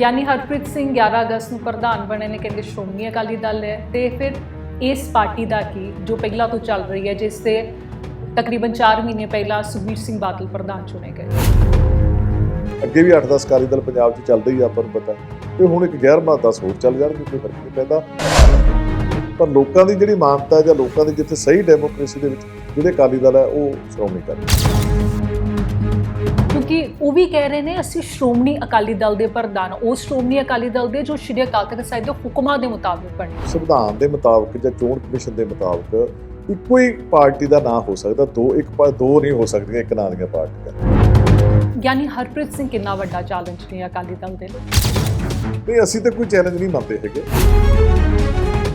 ਗਿਆਨੀ ਹਰਪ੍ਰੀਤ ਸਿੰਘ 11 ਅਗਸਤ ਨੂੰ ਪ੍ਰਧਾਨ ਬਣੇ ਨੇ ਕਹਿੰਦੇ ਸ਼੍ਰੋਮਣੀ ਅਕਾਲੀ ਦਲ ਹੈ। ਤੇ ਫਿਰ ਇਸ ਪਾਰਟੀ ਦਾ ਕੀ ਜੋ ਪਹਿਲਾਂ ਤੋਂ ਚੱਲ ਰਹੀ ਹੈ ਜਿਸ ਤੇ ਤਕਰੀਬਨ 4 ਮਹੀਨੇ ਪਹਿਲਾਂ ਸੁਖਬੀਰ ਸਿੰਘ ਬਾਦਲ ਪ੍ਰਧਾਨ ਚੁਣੇ ਗਏ। ਅੱਗੇ ਵੀ 8-10 ਅਕਾਲੀ ਦਲ ਪੰਜਾਬ 'ਚ ਚੱਲਦੇ ਹੀ ਆ, ਆਪਾਂ ਨੂੰ ਪਤਾ ਤੇ ਹੁਣ ਇੱਕ 11ਵਾਂ 10 ਹੋਰ ਚੱਲ ਜਾਣਗੇ ਕੋਈ ਫ਼ਰਕ ਨਹੀਂ ਪੈਂਦਾ। ਪਰ ਲੋਕਾਂ ਦੀ ਜਿਹੜੀ ਮਾਨਤਾ ਹੈ ਜਾਂ ਲੋਕਾਂ ਦੀ ਜਿੱਥੇ ਸਹੀ ਡੈਮੋਕ੍ਰੇਸੀ ਦੇ ਵਿੱਚ ਜਿਹੜੇ ਅਕਾਲੀ ਦਲ ਹੈ ਉਹ ਸ਼੍ਰੋਮਣੀ ਅਕਾਲੀ ਕਿਉਂਕਿ ਉਹ ਵੀ ਕਹਿ ਰਹੇ ਨੇ ਅਸੀਂ ਸ਼੍ਰੋਮਣੀ ਅਕਾਲੀ ਦਲ ਦੇ ਪ੍ਰਧਾਨ ਉਹ ਸ਼੍ਰੋਮਣੀ ਅਕਾਲੀ ਦਲ ਦੇ ਜੋ ਸ਼੍ਰੀ ਅਕਾਲ ਤਖਤ ਸਾਹਿਬ ਦੇ ਹੁਕਮਾਂ ਦੇ ਮੁਤਾਬਿਕ ਬਣੇ। ਸੰਵਿਧਾਨ ਦੇ ਮੁਤਾਬਕ ਜਾਂ ਚੋਣ ਕਮਿਸ਼ਨ ਦੇ ਮੁਤਾਬਕ ਇੱਕੋ ਹੀ ਪਾਰਟੀ ਦਾ ਨਾਂ ਹੋ ਸਕਦਾ ਦੋ ਇੱਕ ਦੋ ਨਹੀਂ ਹੋ ਸਕਦੀਆਂ ਇੱਕ ਨਾਂ ਦੀਆਂ ਪਾਰਟੀਆਂ। ਗਿਆਨੀ ਹਰਪ੍ਰੀਤ ਸਿੰਘ ਕਿੰਨਾ ਵੱਡਾ ਚੈਲੰਜ ਨੇ ਅਕਾਲੀ ਦਲ ਦੇ। ਲਈ ਨਹੀਂ ਅਸੀਂ ਤਾਂ ਕੋਈ ਚੈਲੰਜ ਨਹੀਂ ਮੰਨਦੇ ਹੈਗੇ।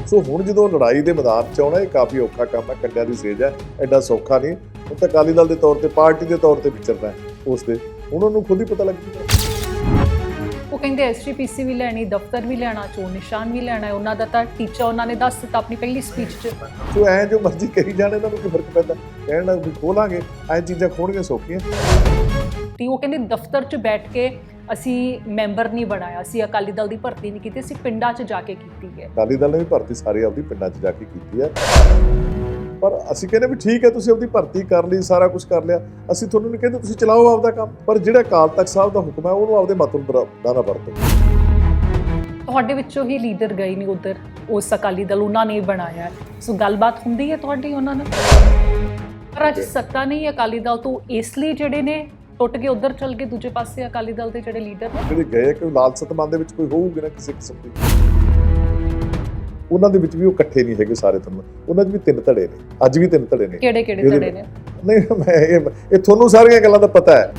ਸੋ ਹੁਣ ਜਦੋਂ ਲੜਾਈ ਦੇ ਮੈਦਾਨ 'ਚ ਆਉਣਾ ਇਹ ਕਾਫੀ ਔਖਾ ਕੰਮ ਹੈ ਕੰਡਿਆਂ ਦੀ ਸੇਜ ਹੈ ਐਡਾ ਸੌਖਾ ਨਹੀਂ। ਉਹ ਤਾਂ ਅਕਾਲੀ ਦਲ ਦੇ ਤੌਰ ਤੇ ਪਾਰਟੀ ਦੇ ਤੌਰ ਤੇ ਵਿਚਰਨਾ ਹੈ। ਉਸ ਦੇ। ਉਹਨਾਂ ਨੂੰ ਖੁਦ ਹੀ ਪਤਾ ਲੱਗ ਜੂਗਾ ਉਹ ਕਹਿੰਦੇ ਐਸਜੀਪੀਸੀ ਵੀ ਲੈਣੀ ਦਫ਼ਤਰ ਵੀ ਲੈਣਾ ਚੋਣ ਨਿਸ਼ਾਨ ਵੀ ਲੈਣਾ ਹੈ। ਉਹਨਾਂ ਦਾ ਤਾਂ ਟੀਚਾ ਉਹਨਾਂ ਨੇ ਦੱਸ ਦਿੱਤਾ ਆਪਣੀ ਪਹਿਲੀ ਸਪੀਚ 'ਚ। ਸੋ ਐ ਜੋ ਮਰਜ਼ੀ ਕਹੀ ਜਾਣ ਇਹਨਾਂ ਨੂੰ ਕੀ ਫ਼ਰਕ ਪੈਂਦਾ। ਕਹਿਣ ਨਾਲ ਵੀ ਖੋਲਾਂਗੇ ਐ ਚੀਜ਼ਾਂ ਖੋਣੀਆਂ ਸੌਖੀਆਂ। ਤੇ ਉਹ ਕਹਿੰਦੇ ਦਫ਼ਤਰ 'ਚ ਬੈਠ ਕੇ ਅਸੀਂ ਮੈਂਬਰ ਨਹੀਂ ਬਣਾਇਆ ਅਸੀਂ ਅਕਾਲੀ ਦਲ ਦੀ ਭਰਤੀ ਨਹੀਂ ਕੀਤੀ ਅਸੀਂ ਪਿੰਡਾਂ 'ਚ ਜਾ ਕੇ ਕੀਤੀ ਹੈ। ਅਕਾਲੀ ਦਲ ਨੇ ਵੀ ਭਰਤੀ ਸਾਰੇ ਆਪਦੀ ਪਿੰਡਾਂ 'ਚ ਜਾ ਕੇ ਕੀਤੀ ਹੈ। ਪਰ ਅਸੀਂ ਕਹਿੰਦੇ ਵੀ ਠੀਕ ਹੈ ਤੁਸੀਂ ਆਪਦੀ ਭਰਤੀ ਕਰ ਲਈ ਸਾਰਾ ਕੁਝ ਕਰ ਲਿਆ। ਅਸੀਂ ਤੁਹਾਨੂੰ ਨਹੀਂ ਕਹਿੰਦੇ ਤੁਸੀਂ ਚਲਾਓ ਆਪਦਾ ਕੰਮ। ਪਰ ਜਿਹੜਾ ਅਕਾਲ ਤਖਤ ਸਾਹਿਬ ਦਾ ਹੁਕਮ ਹੈ ਉਹਨੂੰ ਆਪਦੇ ਮਤ ਨੂੰ ਬਰਾ- ਨਾ ਨਾ ਵਰਤੋ। ਤੁਹਾਡੇ ਵਿੱਚੋਂ ਹੀ ਲੀਡਰ ਗਏ ਨਹੀਂ ਉਧਰ। ਉਸ ਅਕਾਲੀ ਦਲ ਉਹਨਾਂ ਨੇ ਬਣਾਇਆ। ਸੋ ਗੱਲਬਾਤ ਹੁੰਦੀ ਹੈ ਤੁਹਾਡੀ ਉਹਨਾਂ ਨਾਲ? ਪਰ ਅੱਜ ਸੱਤਾ ਨਹੀਂ ਹੈ ਅਕਾਲੀ ਦਲ ਤੋਂ ਇਸ ਲਈ ਜਿਹੜੇ ਨੇ ਟੁੱਟ ਕੇ ਉਧਰ ਚਲ ਗਏ ਦੂਜੇ ਪਾਸੇ ਅਕਾਲੀ ਦਲ ਦੇ ਜਿਹੜੇ ਲੀਡਰ ਨੇ। ਜਿਹੜੇ ਗਏ ਕਿ ਲਾਲਸਤ ਮਨ ਦੇ ਵਿੱਚ ਕੋਈ ਹੋਊਗੀ ਨਾ ਕਿਸੇ ਕਿਸਮ ਦੀ? ਉਹਨਾਂ ਦੇ ਵਿੱਚ ਵੀ ਉਹ ਇਕੱਠੇ ਨਹੀਂ ਹੈਗੇ ਸਾਰੇ ਤੁਹਾਨੂੰ ਉਹਨਾਂ 'ਚ ਵੀ ਤਿੰਨ ਧੜੇ ਨੇ। ਅੱਜ ਵੀ ਤਿੰਨ ਧੜੇ ਨੇ। ਕਿਹੜੇ ਕਿਹੜੇ ਧੜੇ ਨੇ? ਨਹੀਂ ਮੈਂ ਇਹ ਇਹ ਤੁਹਾਨੂੰ ਸਾਰੀਆਂ ਗੱਲਾਂ ਦਾ ਪਤਾ ਹੈ।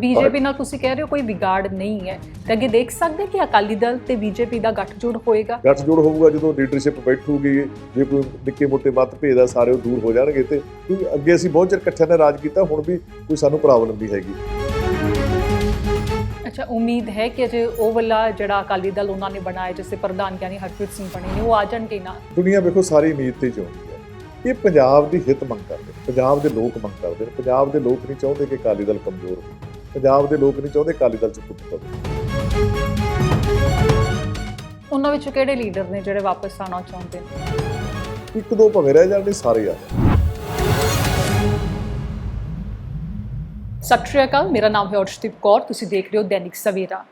ਬੀਜੇਪੀ ਨਾਲ ਤੁਸੀਂ ਕਹਿ ਰਹੇ ਹੋ ਕੋਈ ਵਿਗਾੜ ਨਹੀਂ ਹੈ। ਤੇ ਅੱਗੇ ਦੇਖ ਸਕਦੇ ਕਿ ਅਕਾਲੀ ਦਲ ਤੇ ਬੀਜੇਪੀ ਦਾ ਗੱਠਜੋੜ ਹੋਏਗਾ? ਗੱਠਜੋੜ ਹੋਊਗਾ ਜਦੋਂ ਲੀਡਰਸ਼ਿਪ ਬੈਠੂਗੀ। ਜੇ ਕੋਈ ਨਿੱਕੇ ਮੋਟੇ ਮਤ ਭੇਦ ਆ ਸਾਰੇ ਉਹ ਦੂਰ ਹੋ ਜਾਣਗੇ ਤੇ ਅੱਗੇ ਅਸੀਂ ਬਹੁਤ ਚਿਰ ਇਕੱਠਿਆਂ ਨੇ ਰਾਜ ਕੀਤਾ ਹੁਣ ਵੀ ਕੋਈ ਸਾਨੂੰ ਪ੍ਰੋਬਲਮ ਨਹੀਂ ਹੈਗੀ। ਅੱਛਾ ਉਮੀਦ ਹੈ ਕਿ ਅਜੇ ਉਹ ਵਾਲਾ ਜਿਹੜਾ ਅਕਾਲੀ ਦਲ ਉਹਨਾਂ ਨੇ ਬਣਾਇਆ ਜਿਸ ਪ੍ਰਧਾਨ ਗਿਆਨੀ ਹਰਪ੍ਰੀਤ ਸਿੰਘ ਬਣੇ ਨੇ ਉਹ ਆ ਜਾਣਗੇ ਨਾ? ਦੁਨੀਆ ਵੇਖੋ ਸਾਰੀ ਉਮੀਦ ਤੇ ਚਾਹੁੰਦੀ ਹੈ। ਇਹ ਪੰਜਾਬ ਦੀ ਹਿੱਤ ਮੰਗ ਕਰਦੇ ਪੰਜਾਬ ਦੇ ਲੋਕ ਮੰਗ ਕਰਦੇ ਨੇ। ਪੰਜਾਬ ਦੇ ਲੋਕ ਨਹੀਂ ਚਾਹੁੰਦੇ ਕਿ ਅਕਾਲੀ ਦਲ ਕਮਜ਼ੋਰ ਹੋਵੇ। ਪੰਜਾਬ ਦੇ ਲੋਕ ਨਹੀਂ ਚਾਹੁੰਦੇ ਅਕਾਲੀ ਦਲ ਚ ਫੁੱਟ ਪਵੇ। ਉਹਨਾਂ ਵਿੱਚੋਂ ਕਿਹੜੇ ਲੀਡਰ ਨੇ ਜਿਹੜੇ ਵਾਪਸ ਆਉਣਾ ਚਾਹੁੰਦੇ ਨੇ? ਇੱਕ ਦੋ ਭਵੇਂ ਰਹਿ ਜਾਣ ਨਹੀਂ ਸਾਰੇ ਆ ਸਤਿ ਸ਼੍ਰੀ ਅਕਾਲ, ਮੇਰਾ ਨਾਮ ਹੈ ਅਰਸ਼ਦੀਪ ਕੌਰ, ਤੁਸੀਂ ਦੇਖ ਰਹੇ ਹੋ ਦੈਨਿਕ ਸਵੇਰਾ।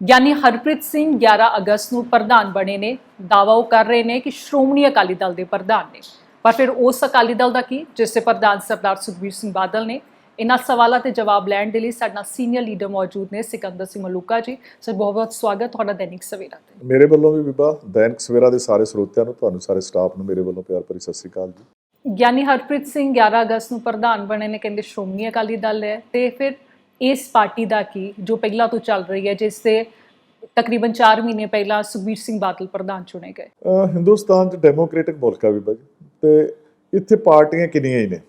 ਗਿਆਨੀ ਹਰਪ੍ਰੀਤ ਸਿੰਘ 11 ਅਗਸਤ ਨੂੰ ਪ੍ਰਧਾਨ ਬਣੇ ਨੇ। ਦਾਅਵਾ ਉਹ ਕਰ ਰਹੇ ਨੇ ਕਿ ਸ਼੍ਰੋਮਣੀ ਅਕਾਲੀ ਦਲ ਦੇ ਪ੍ਰਧਾਨ ਨੇ। ਪਰ ਫਿਰ ਉਸ ਅਕਾਲੀ ਦਲ ਦਾ ਕੀ, ਜਿਸ ਦੇ ਪ੍ਰਧਾਨ ਸਰਦਾਰ ਸੁਖਬੀਰ ਸਿੰਘ ਬਾਦਲ ਨੇ। ਇਹਨਾਂ ਸਵਾਲਾਂ ਤੇ ਜਵਾਬ ਲੈਣ ਦੇ ਲਈ ਸਾਡਾ ਸੀਨੀਅਰ ਲੀਡਰ ਮੌਜੂਦ ਨੇ, ਸਿਕੰਦਰ ਸਿੰਘ ਮਲੂਕਾ ਜੀ। ਸਰ, ਬਹੁਤ ਬਹੁਤ ਸਵਾਗਤ ਤੁਹਾਡਾ ਦੈਨਿਕ ਸਵੇਰਾ ਤੇ। ਮੇਰੇ ਵੱਲੋਂ ਵੀ ਬੀਬਾ ਦੈਨਿਕ ਸਵੇਰਾ ਦੇ ਸਾਰੇ ਸਰੋਤਿਆਂ ਨੂੰ, ਤੁਹਾਨੂੰ ਸਾਰੇ ਸਟਾਫ ਨੂੰ ਮੇਰੇ ਵੱਲੋਂ ਪਿਆਰ ਭਰੀ ਸਤਿ ਸ੍ਰੀ ਅਕਾਲ ਜੀ। ਗਿਆਨੀ ਹਰਪ੍ਰੀਤ ਸਿੰਘ 11 ਅਗਸਤ ਨੂੰ ਪ੍ਰਧਾਨ ਬਣੇ ਨੇ, ਕਹਿੰਦੇ ਸ਼੍ਰੋਮਣੀ ਅਕਾਲੀ ਦਲ ਹੈ। ਤੇ ਫਿਰ ਇਸ ਪਾਰਟੀ ਦਾ ਕੀ, ਜੋ ਪਹਿਲਾਂ ਤੋਂ ਚੱਲ ਰਹੀ ਹੈ, ਜਿਸ ਤੇ ਤਕਰੀਬਨ 4 ਮਹੀਨੇ ਪਹਿਲਾਂ ਸੁਖਬੀਰ ਸਿੰਘ ਬਾਦਲ ਪ੍ਰਧਾਨ ਚੁਣੇ ਗਏ। ਹਿੰਦੁਸਤਾਨ ਚ ਡੈਮੋਕ੍ਰੈਟਿਕ ਮੁਲਕ ਆ ਬੀਬਾ ਜੀ ਤੇ ਇੱਥੇ ਪਾਰਟੀਆਂ ਕਿੰਨੀਆਂ ਹੀ ਨੇ।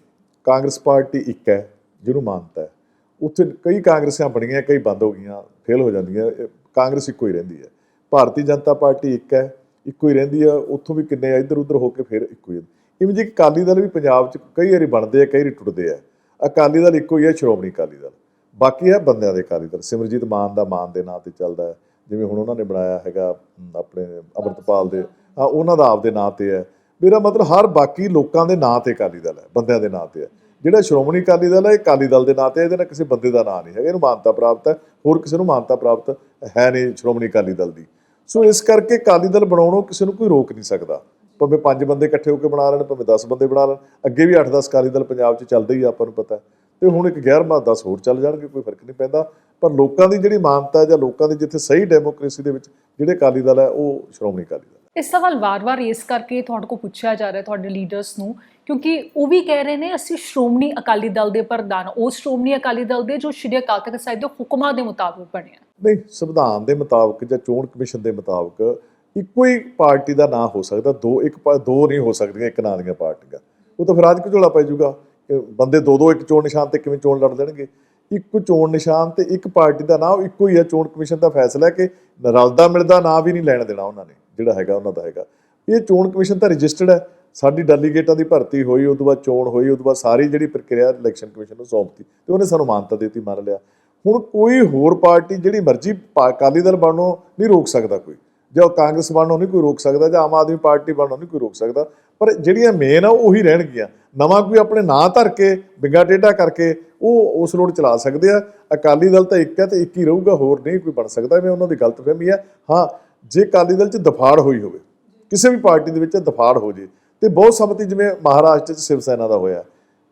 ਕਾਂਗਰਸ ਪਾਰਟੀ ਇੱਕ ਹੈ, ਜਿਹਨੂੰ ਮਾਨਤਾ ਹੈ। ਉੱਥੇ ਕਈ ਕਾਂਗਰਸੀਆਂ ਬਣੀਆਂ, ਕਈ ਬੰਦ ਹੋ ਗਈਆਂ, ਫੇਲ ਹੋ ਜਾਂਦੀਆਂ ਕਾਂਗਰਸ ਇੱਕੋ ਹੀ ਰਹਿੰਦੀ ਹੈ। ਭਾਰਤੀ ਜਨਤਾ ਪਾਰਟੀ ਇੱਕ ਹੈ, ਇੱਕੋ ਹੀ ਰਹਿੰਦੀ ਆ ਉੱਥੋਂ ਵੀ ਕਿੰਨੇ ਇੱਧਰ ਉੱਧਰ ਹੋ ਕੇ ਫਿਰ ਇੱਕੋ ਹੀ। ਇਵੇਂ ਜੀ ਅਕਾਲੀ ਦਲ ਵੀ ਪੰਜਾਬ 'ਚ ਕਈ ਵਾਰੀ ਬਣਦੇ ਆ, ਕਈ ਵਾਰੀ ਟੁੱਟਦੇ ਆ। ਅਕਾਲੀ ਦਲ ਇੱਕੋ ਹੀ ਹੈ ਸ਼੍ਰੋਮਣੀ ਅਕਾਲੀ ਦਲ। ਬਾਕੀ ਹੈ ਬੰਦਿਆਂ ਦੇ ਅਕਾਲੀ ਦਲ। ਸਿਮਰਜੀਤ ਮਾਨ ਦਾ ਮਾਨ ਦੇ ਨਾਂ ਤੇ ਚੱਲਦਾ ਹੈ। ਜਿਵੇਂ ਹੁਣ ਉਹਨਾਂ ਨੇ ਬਣਾਇਆ ਹੈਗਾ ਆਪਣੇ ਅਮਰਤਪਾਲ ਦੇ। ਆ ਉਹਨਾਂ ਦਾ ਆਪਦੇ ਨਾਂ ਤੇ ਹੈ। ਮੇਰਾ ਮਤਲਬ ਹਰ ਬਾਕੀ ਲੋਕਾਂ ਦੇ ਨਾਂ ਤੇ ਅਕਾਲੀ ਦਲ ਹੈ, ਬੰਦਿਆਂ ਦੇ ਨਾਂ ਤੇ ਹੈ। ਜਿਹੜਾ ਸ਼੍ਰੋਮਣੀ ਅਕਾਲੀ ਦਲ ਹੈ, ਇਹ ਅਕਾਲੀ ਦਲ ਦੇ ਨਾਂ ਤੇ ਇਹਦੇ ਨਾਲ ਕਿਸੇ ਬੰਦੇ ਦਾ ਨਾਂ ਨਹੀਂ ਹੈਗਾ। ਇਹਨੂੰ ਮਾਨਤਾ ਪ੍ਰਾਪਤ ਹੈ, ਹੋਰ ਕਿਸੇ ਨੂੰ ਮਾਨਤਾ ਪ੍ਰਾਪਤ ਹੈ ਨਹੀਂ ਸ਼੍ਰੋਮਣੀ ਅਕਾਲੀ ਦਲ ਦੀ। ਸੋ ਇਸ ਕਰਕੇ ਅਕਾਲੀ ਦਲ ਬਣਾਉਣੋਂ ਕਿਸੇ ਨੂੰ ਕੋਈ ਰੋਕ ਨਹੀਂ ਸਕਦਾ। ਭਾਵੇਂ ਪੰਜ ਬੰਦੇ ਇਕੱਠੇ ਹੋ ਕੇ ਬਣਾ ਲੈਣ ਭਾਵੇਂ 10 ਬੰਦੇ ਬਣਾ ਲੈਣ ਅੱਗੇ ਵੀ 8-10 ਅਕਾਲੀ ਦਲ ਪੰਜਾਬ 'ਚ ਚੱਲਦੇ ਹੀ ਆਪਾਂ ਨੂੰ ਪਤਾ। ਤੇ ਹੁਣ ਇੱਕ 11ਵਾਂ 10 ਹੋਰ ਚੱਲ ਜਾਣਗੇ ਕੋਈ ਫ਼ਰਕ ਨਹੀਂ ਪੈਂਦਾ ਪਰ ਲੋਕਾਂ ਦੀ ਜਿਹੜੀ ਮਾਨਤਾ ਜਾਂ ਲੋਕਾਂ ਦੀ ਜਿੱਥੇ ਸਹੀ ਡੈਮੋਕ੍ਰੇਸੀ ਦੇ ਵਿੱਚ ਜਿਹੜੇ ਅਕਾਲੀ ਦਲ ਹੈ ਉਹ ਸ਼੍ਰੋਮਣੀ ਅਕਾਲੀ ਦਲ। ਇਸ ਸਵਾਲ ਵਾਰ-ਵਾਰ ਇਸ ਕਰਕੇ ਤੁਹਾਡੇ ਕੋਲ ਪੁੱਛਿਆ ਜਾ ਰਿਹਾ ਤੁਹਾਡੇ ਲੀਡਰਸ ਨੂੰ ਕਿਉਂਕਿ ਉਹ ਵੀ ਕਹਿ ਰਹੇ ਨੇ ਅਸੀਂ ਸ਼੍ਰੋਮਣੀ ਅਕਾਲੀ ਦਲ ਦੇ ਪ੍ਰਧਾਨ ਉਸ ਸ਼੍ਰੋਮਣੀ ਅਕਾਲੀ ਦਲ ਦੇ ਜੋ ਸ਼੍ਰੀ ਅਕਾਲ ਤਖਤ ਸਾਹਿਬ ਦੇ ਹੁਕਮਾਂ ਦੇ ਮੁਤਾਬਿਕ ਬਣਿਆ ਨਹੀਂ ਸੰਵਿਧਾਨ ਦੇ ਮੁਤਾਬਕ ਜਾਂ ਚੋਣ ਕਮਿਸ਼ਨ ਦੇ ਮੁਤਾਬਕ ਇੱਕੋ ਹੀ ਪਾਰਟੀ ਦਾ ਨਾਂ ਹੋ ਸਕਦਾ, ਦੋ ਇੱਕ ਪਾ- ਦੋ ਨਹੀਂ ਹੋ ਸਕਦੀਆਂ ਇੱਕ ਨਾਂ ਦੀਆਂ ਪਾਰਟੀਆਂ। ਉਹ ਤਾਂ ਫਿਰ ਰਾਜ ਘਝੋਲਾ ਪੈ ਜਾਊਗਾ? ਬੰਦੇ ਦੋ ਦੋ ਇੱਕ ਚੋਣ ਨਿਸ਼ਾਨ ਤੇ ਕਿਵੇਂ ਚੋਣ ਲੜ ਲੈਣਗੇ? ਇੱਕ ਚੋਣ ਨਿਸ਼ਾਨ ਤੇ ਇੱਕ ਪਾਰਟੀ ਦਾ ਨਾਂ, ਉਹ ਇੱਕੋ ਹੀ ਹੈ, ਚੋਣ ਕਮਿਸ਼ਨ ਦਾ ਫੈਸਲਾ ਹੈ ਕਿ ਰਲਦਾ ਮਿਲਦਾ ਨਾਂ ਵੀ ਨਹੀਂ ਲੈਣ ਦੇਣਾ ਉਹਨਾਂ ਨੇ, ਜਿਹੜਾ ਹੈਗਾ ਉਹਨਾਂ ਦਾ ਹੈਗਾ। ਇਹ ਚੋਣ ਕਮਿਸ਼ਨ ਤਾਂ ਰਜਿਸਟਰਡ ਹੈ, ਸਾਡੀ ਡੈਲੀਗੇਟਾਂ ਦੀ ਭਰਤੀ ਹੋਈ ਉਸ ਤੋਂ ਬਾਅਦ ਚੋਣ ਹੋਈ ਉਸ ਤੋਂ ਬਾਅਦ ਸਾਰੀ ਜਿਹੜੀ ਪ੍ਰਕਿਰਿਆ ਇਲੈਕਸ਼ਨ ਕਮਿਸ਼ਨ ਨੂੰ ਸੌਂਪਤੀ ਤੇ ਉਹਨੇ ਸਾਨੂੰ ਮਾਨਤਾ ਦਿੱਤੀ, ਮੰਨ ਲਿਆ। ਹੁਣ ਕੋਈ ਹੋਰ ਪਾਰਟੀ ਜਿਹੜੀ ਮਰਜ਼ੀ ਪਾ- ਅਕਾਲੀ ਦਲ ਬਣਨੋਂ ਨਹੀਂ ਰੋਕ ਸਕਦਾ ਕੋਈ। ਜਾਂ ਕਾਂਗਰਸ ਬਣਨੋਂ ਨਹੀਂ ਕੋਈ ਰੋਕ ਸਕਦਾ ਜਾਂ ਆਮ ਆਦਮੀ ਪਾਰਟੀ ਬਣਨੋਂ ਨਹੀਂ ਕੋਈ ਰੋਕ ਸਕਦਾ, ਪਰ ਜਿਹੜੀਆਂ ਮੇਨ ਆ ਉਹ ਉਹੀ ਰਹਿਣਗੀਆਂ। ਨਵਾਂ ਕੋਈ ਆਪਣੇ ਨਾਂ ਧਰ ਕੇ, ਬਿੰਗਾ ਟੇਢਾ ਕਰਕੇ ਉਹ ਉਸ ਰੋਡ ਚਲਾ ਸਕਦੇ ਆ। ਅਕਾਲੀ ਦਲ ਤਾਂ ਇੱਕ ਹੈ ਤੇ ਇੱਕ ਹੀ ਰਹੂਗਾ, ਹੋਰ ਨਹੀਂ ਕੋਈ ਬਣ ਸਕਦਾ ਮੈਂ ਉਹਨਾਂ ਦੀ ਗਲਤਫਹਿਮੀ ਆ। ਹਾਂ, ਜੇ ਅਕਾਲੀ ਦਲ 'ਚ ਦਫਾੜ ਹੋਈ ਹੋਵੇ, ਕਿਸੇ ਵੀ ਪਾਰਟੀ ਦੇ ਵਿੱਚ ਦਫਾੜ ਹੋ ਜੇ, ਤੇ ਬਹੁਤ ਸੰਮਤੀ ਜਿਵੇਂ ਮਹਾਰਾਸ਼ਟਰ 'ਚ ਸ਼ਿਵ ਸੈਨਾ ਦਾ ਹੋਇਆ।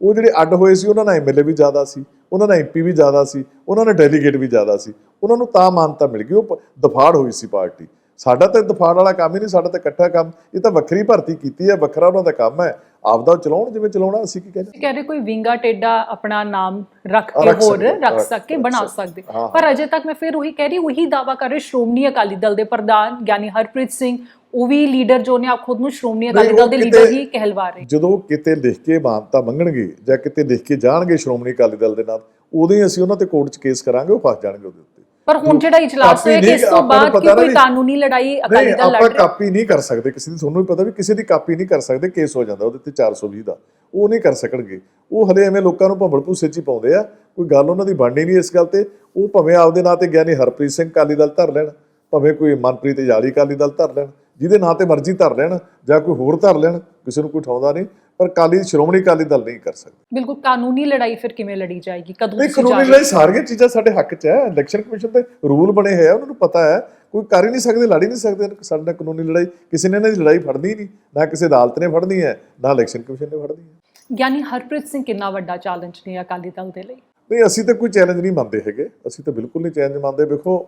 ਉਹ ਜਿਹੜੇ ਅੱਡ ਹੋਏ ਸੀ, ਉਹਨਾਂ ਨਾਲ ਐਮਐਲਏ ਵੀ ਜ਼ਿਆਦਾ ਸੀ, ਉਹਨਾਂ ਨਾਲ ਐਮਪੀ ਵੀ ਜ਼ਿਆਦਾ ਸੀ, ਉਹਨਾਂ ਨਾਲ ਡੈਲੀਗੇਟ ਵੀ ਜ਼ਿਆਦਾ ਸੀ। ਉਹਨਾਂ ਨੂੰ ਤਾਂ ਮਾਨਤਾ ਮਿਲ ਗਈ, ਉਹ ਪ- ਦਫਾੜ ਹੋਈ ਸੀ ਪਾਰਟੀ। ਸਾਡਾ ਤਾਂ ਦਫਾੜ ਵਾਲਾ ਕੰਮ ਹੀ ਨਹੀਂ ਸਾਡਾ ਤਾਂ ਇਕੱਠਾ ਕੰਮ। ਇਹ ਤਾਂ ਵੱਖਰੀ ਭਰਤੀ ਕੀਤੀ ਹੈ ਵੱਖਰਾ ਉਹਨਾਂ ਦਾ ਕੰਮ ਹੈ। ਆਪਦਾ ਚਲਾਉਣ ਜਿਵੇਂ ਚਲਾਉਣਾ ਅਸੀਂ ਕੀ ਕਹਿੰਦੇ? ਕਹਿ ਰਹੇ ਕੋਈ ਵਿੰਗਾ ਟੇਡਾ ਆਪਣਾ ਨਾਮ ਰੱਖ ਕੇ ਹੋਰ ਰੱਖ ਸਕੇ ਬਣਾ ਸਕਦੇ। ਪਰ ਅਜੇ ਤੱਕ ਮੈਂ ਫਿਰ ਉਹੀ ਕਹਿ ਰਹੀ ਉਹੀ ਦਾਵਾ ਕਰ ਰਹੇ ਸ਼੍ਰੋਮਣੀ ਅਕਾਲੀ ਦਲ ਦੇ ਪ੍ਰਧਾਨ ਗਿਆਨੀ ਹਰਪ੍ਰੀਤ ਸਿੰਘ ਉਹ ਵੀ ਲੀਡਰ ਜੋ ਨੇ ਆਪ ਖੁਦ ਨੂੰ ਸ਼੍ਰੋਮਣੀ ਅਕਾਲੀ ਦਲ ਦੇ ਲੀਡਰ ਹੀ ਕਹਿਲਵਾ ਰਹੇ। ਜਦੋਂ ਕਿਤੇ ਲਿਖ ਕੇ ਮਾਨਤਾ ਮੰਗਣਗੇ ਜਾਂ ਕਿਤੇ ਲਿਖ ਕੇ ਜਾਣਗੇ ਸ਼੍ਰੋਮਣੀ ਅਕਾਲੀ ਦਲ ਦੇ ਨਾਲ ਉਦੋਂ ਹੀ ਅਸੀਂ ਉਹਨਾਂ ਤੇ ਕੋਰਟ 'ਚ ਕੇਸ ਕਰਾਂਗੇ ਉਹ ਫਸ ਜਾਣਗੇ ਉਹਦੇ ਉੱਤੇ। ਪਰ ਹੁਣ ਜਿਹੜਾ ਇਜਲਾਸ ਹੋਇਆ ਕਿ ਇਸ ਤੋਂ ਆਪਾਂ ਬਾਅਦ ਕੀ ਕੋਈ ਕਾਨੂੰਨੀ ਲੜਾਈ ਅਕਾਲੀ ਦਲ ਲੜ ਆਪਾਂ ਰਿਹਾ ਕਾਪੀ ਨਹੀਂ ਕਰ ਸਕਦੇ ਕਿਸੇ ਦੀ ਤੁਹਾਨੂੰ ਵੀ ਪਤਾ ਵੀ ਕਿਸੇ ਦੀ ਕਾਪੀ ਨਹੀਂ ਕਰ ਸਕਦੇ ਕੇਸ ਹੋ ਜਾਂਦਾ ਉਹਦੇ ਤੇ 420 ਦਾ। ਉਹ ਨਹੀਂ ਕਰ ਸਕਣਗੇ। ਉਹ ਹਲੇ ਐਵੇਂ ਲੋਕਾਂ ਨੂੰ ਭੰਬਲ ਭੂਸੇ 'ਚ ਹੀ ਪਾਉਂਦੇ ਆ ਕੋਈ ਗੱਲ ਉਹਨਾਂ ਦੀ ਬਣਨੀ ਨਹੀਂ ਇਸ ਗੱਲ ਤੇ। ਉਹ ਭਾਵੇਂ ਆਪਦੇ ਨਾਂ ਤੇ ਗਿਆਨੀ ਹਰਪ੍ਰੀਤ ਸਿੰਘ ਕਾਲੀ ਦਲ ਧਰ ਲੈਣ ਭਾਵੇਂ ਕੋਈ ਮਨਪ੍ਰੀਤ ਜਾਲੀ ਕਾਲੀ ਦਲ ਧਰ ਲੈਣ ਜਿਹਦੇ ਨਾਂ ਤੇ ਮਰਜ਼ੀ ਧਰ ਲੈਣ ਜਾਂ ਕੋਈ ਹੋਰ ਧਰ ਲੈਣ ਕਿਸੇ ਨੂੰ ਕੋਈ ਠਾਉਂਦਾ ਨਹੀਂ ਪਰ ਕਾਲੀ ਸ਼੍ਰੋਮਣੀ ਕਾਲੀ ਦਲ ਨਹੀਂ ਕਰ ਸਕਦੇ। ਬਿਲਕੁਲ ਕਾਨੂੰਨੀ ਲੜਾਈ ਫਿਰ ਕਿਵੇਂ ਲੜੀ ਜਾਏਗੀ? ਕਦੋਂ ਨਹੀਂ ਕਾਨੂੰਨੀ ਲੜਾਈ ਸਾਰੀਆਂ ਚੀਜ਼ਾਂ ਸਾਡੇ ਹੱਕ 'ਚ ਹੈ। ਇਲੈਕਸ਼ਨ ਕਮਿਸ਼ਨ ਦੇ ਰੂਲ ਬਣੇ ਹੋਏ ਆ ਉਹਨਾਂ ਨੂੰ ਪਤਾ ਹੈ। ਕੋਈ ਕਰ ਹੀ ਨਹੀਂ ਸਕਦੇ ਲੜ ਹੀ ਨਹੀਂ ਸਕਦੇ। ਸਾਡੇ ਨਾਲ ਕਾਨੂੰਨੀ ਲੜਾਈ ਕਿਸੇ ਨੇ ਇਹਨਾਂ ਦੀ ਲੜਾਈ ਫੜਨੀ ਨਹੀਂ। ਨਾ ਕਿਸੇ ਅਦਾਲਤ ਨੇ ਫੜਨੀ ਹੈ ਨਾ ਇਲੈਕਸ਼ਨ ਕਮਿਸ਼ਨ ਨੇ ਫੜਨੀ ਹੈ। ਗਿਆਨੀ ਹਰਪ੍ਰੀਤ ਸਿੰਘ ਕਿੰਨਾ ਵੱਡਾ ਚੈਲੰਜ ਨੇ ਅਕਾਲੀ ਦਲ ਦੇ ਲਈ? ਨਹੀਂ ਅਸੀਂ ਤਾਂ ਕੋਈ ਚੈਲੰਜ ਨਹੀਂ ਮੰਨਦੇ ਹੈਗੇ। ਅਸੀਂ ਤਾਂ ਬਿਲਕੁਲ ਨਹੀਂ ਚੈਲੰਜ ਮੰਨਦੇ। ਵੇਖੋ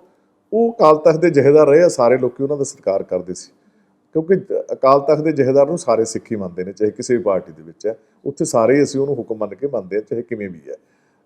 ਉਹ ਅਕਾਲ ਤਖਤ ਦੇ ਜਹੇਦਾਰ ਰਹੇ ਆ ਸਾਰੇ ਲੋਕੀ ਉਹਨਾਂ ਦਾ ਸਤਿਕਾਰ ਕਰਦੇ ਸੀ। ਕਿਉਂਕਿ ਅਕਾਲ ਤਖਤ ਦੇ ਜਹੇਦਾਰ ਨੂੰ ਸਾਰੇ ਸਿੱਖੀ ਮੰਨਦੇ ਨੇ, ਚਾਹੇ ਕਿਸੇ ਵੀ ਪਾਰਟੀ ਦੇ ਵਿੱਚ ਹੈ। ਉੱਥੇ ਸਾਰੇ ਹੀ ਅਸੀਂ ਉਹਨੂੰ ਹੁਕਮ ਮੰਨ ਕੇ ਮੰਨਦੇ ਹਾਂ, ਚਾਹੇ ਕਿਵੇਂ ਵੀ ਹੈ।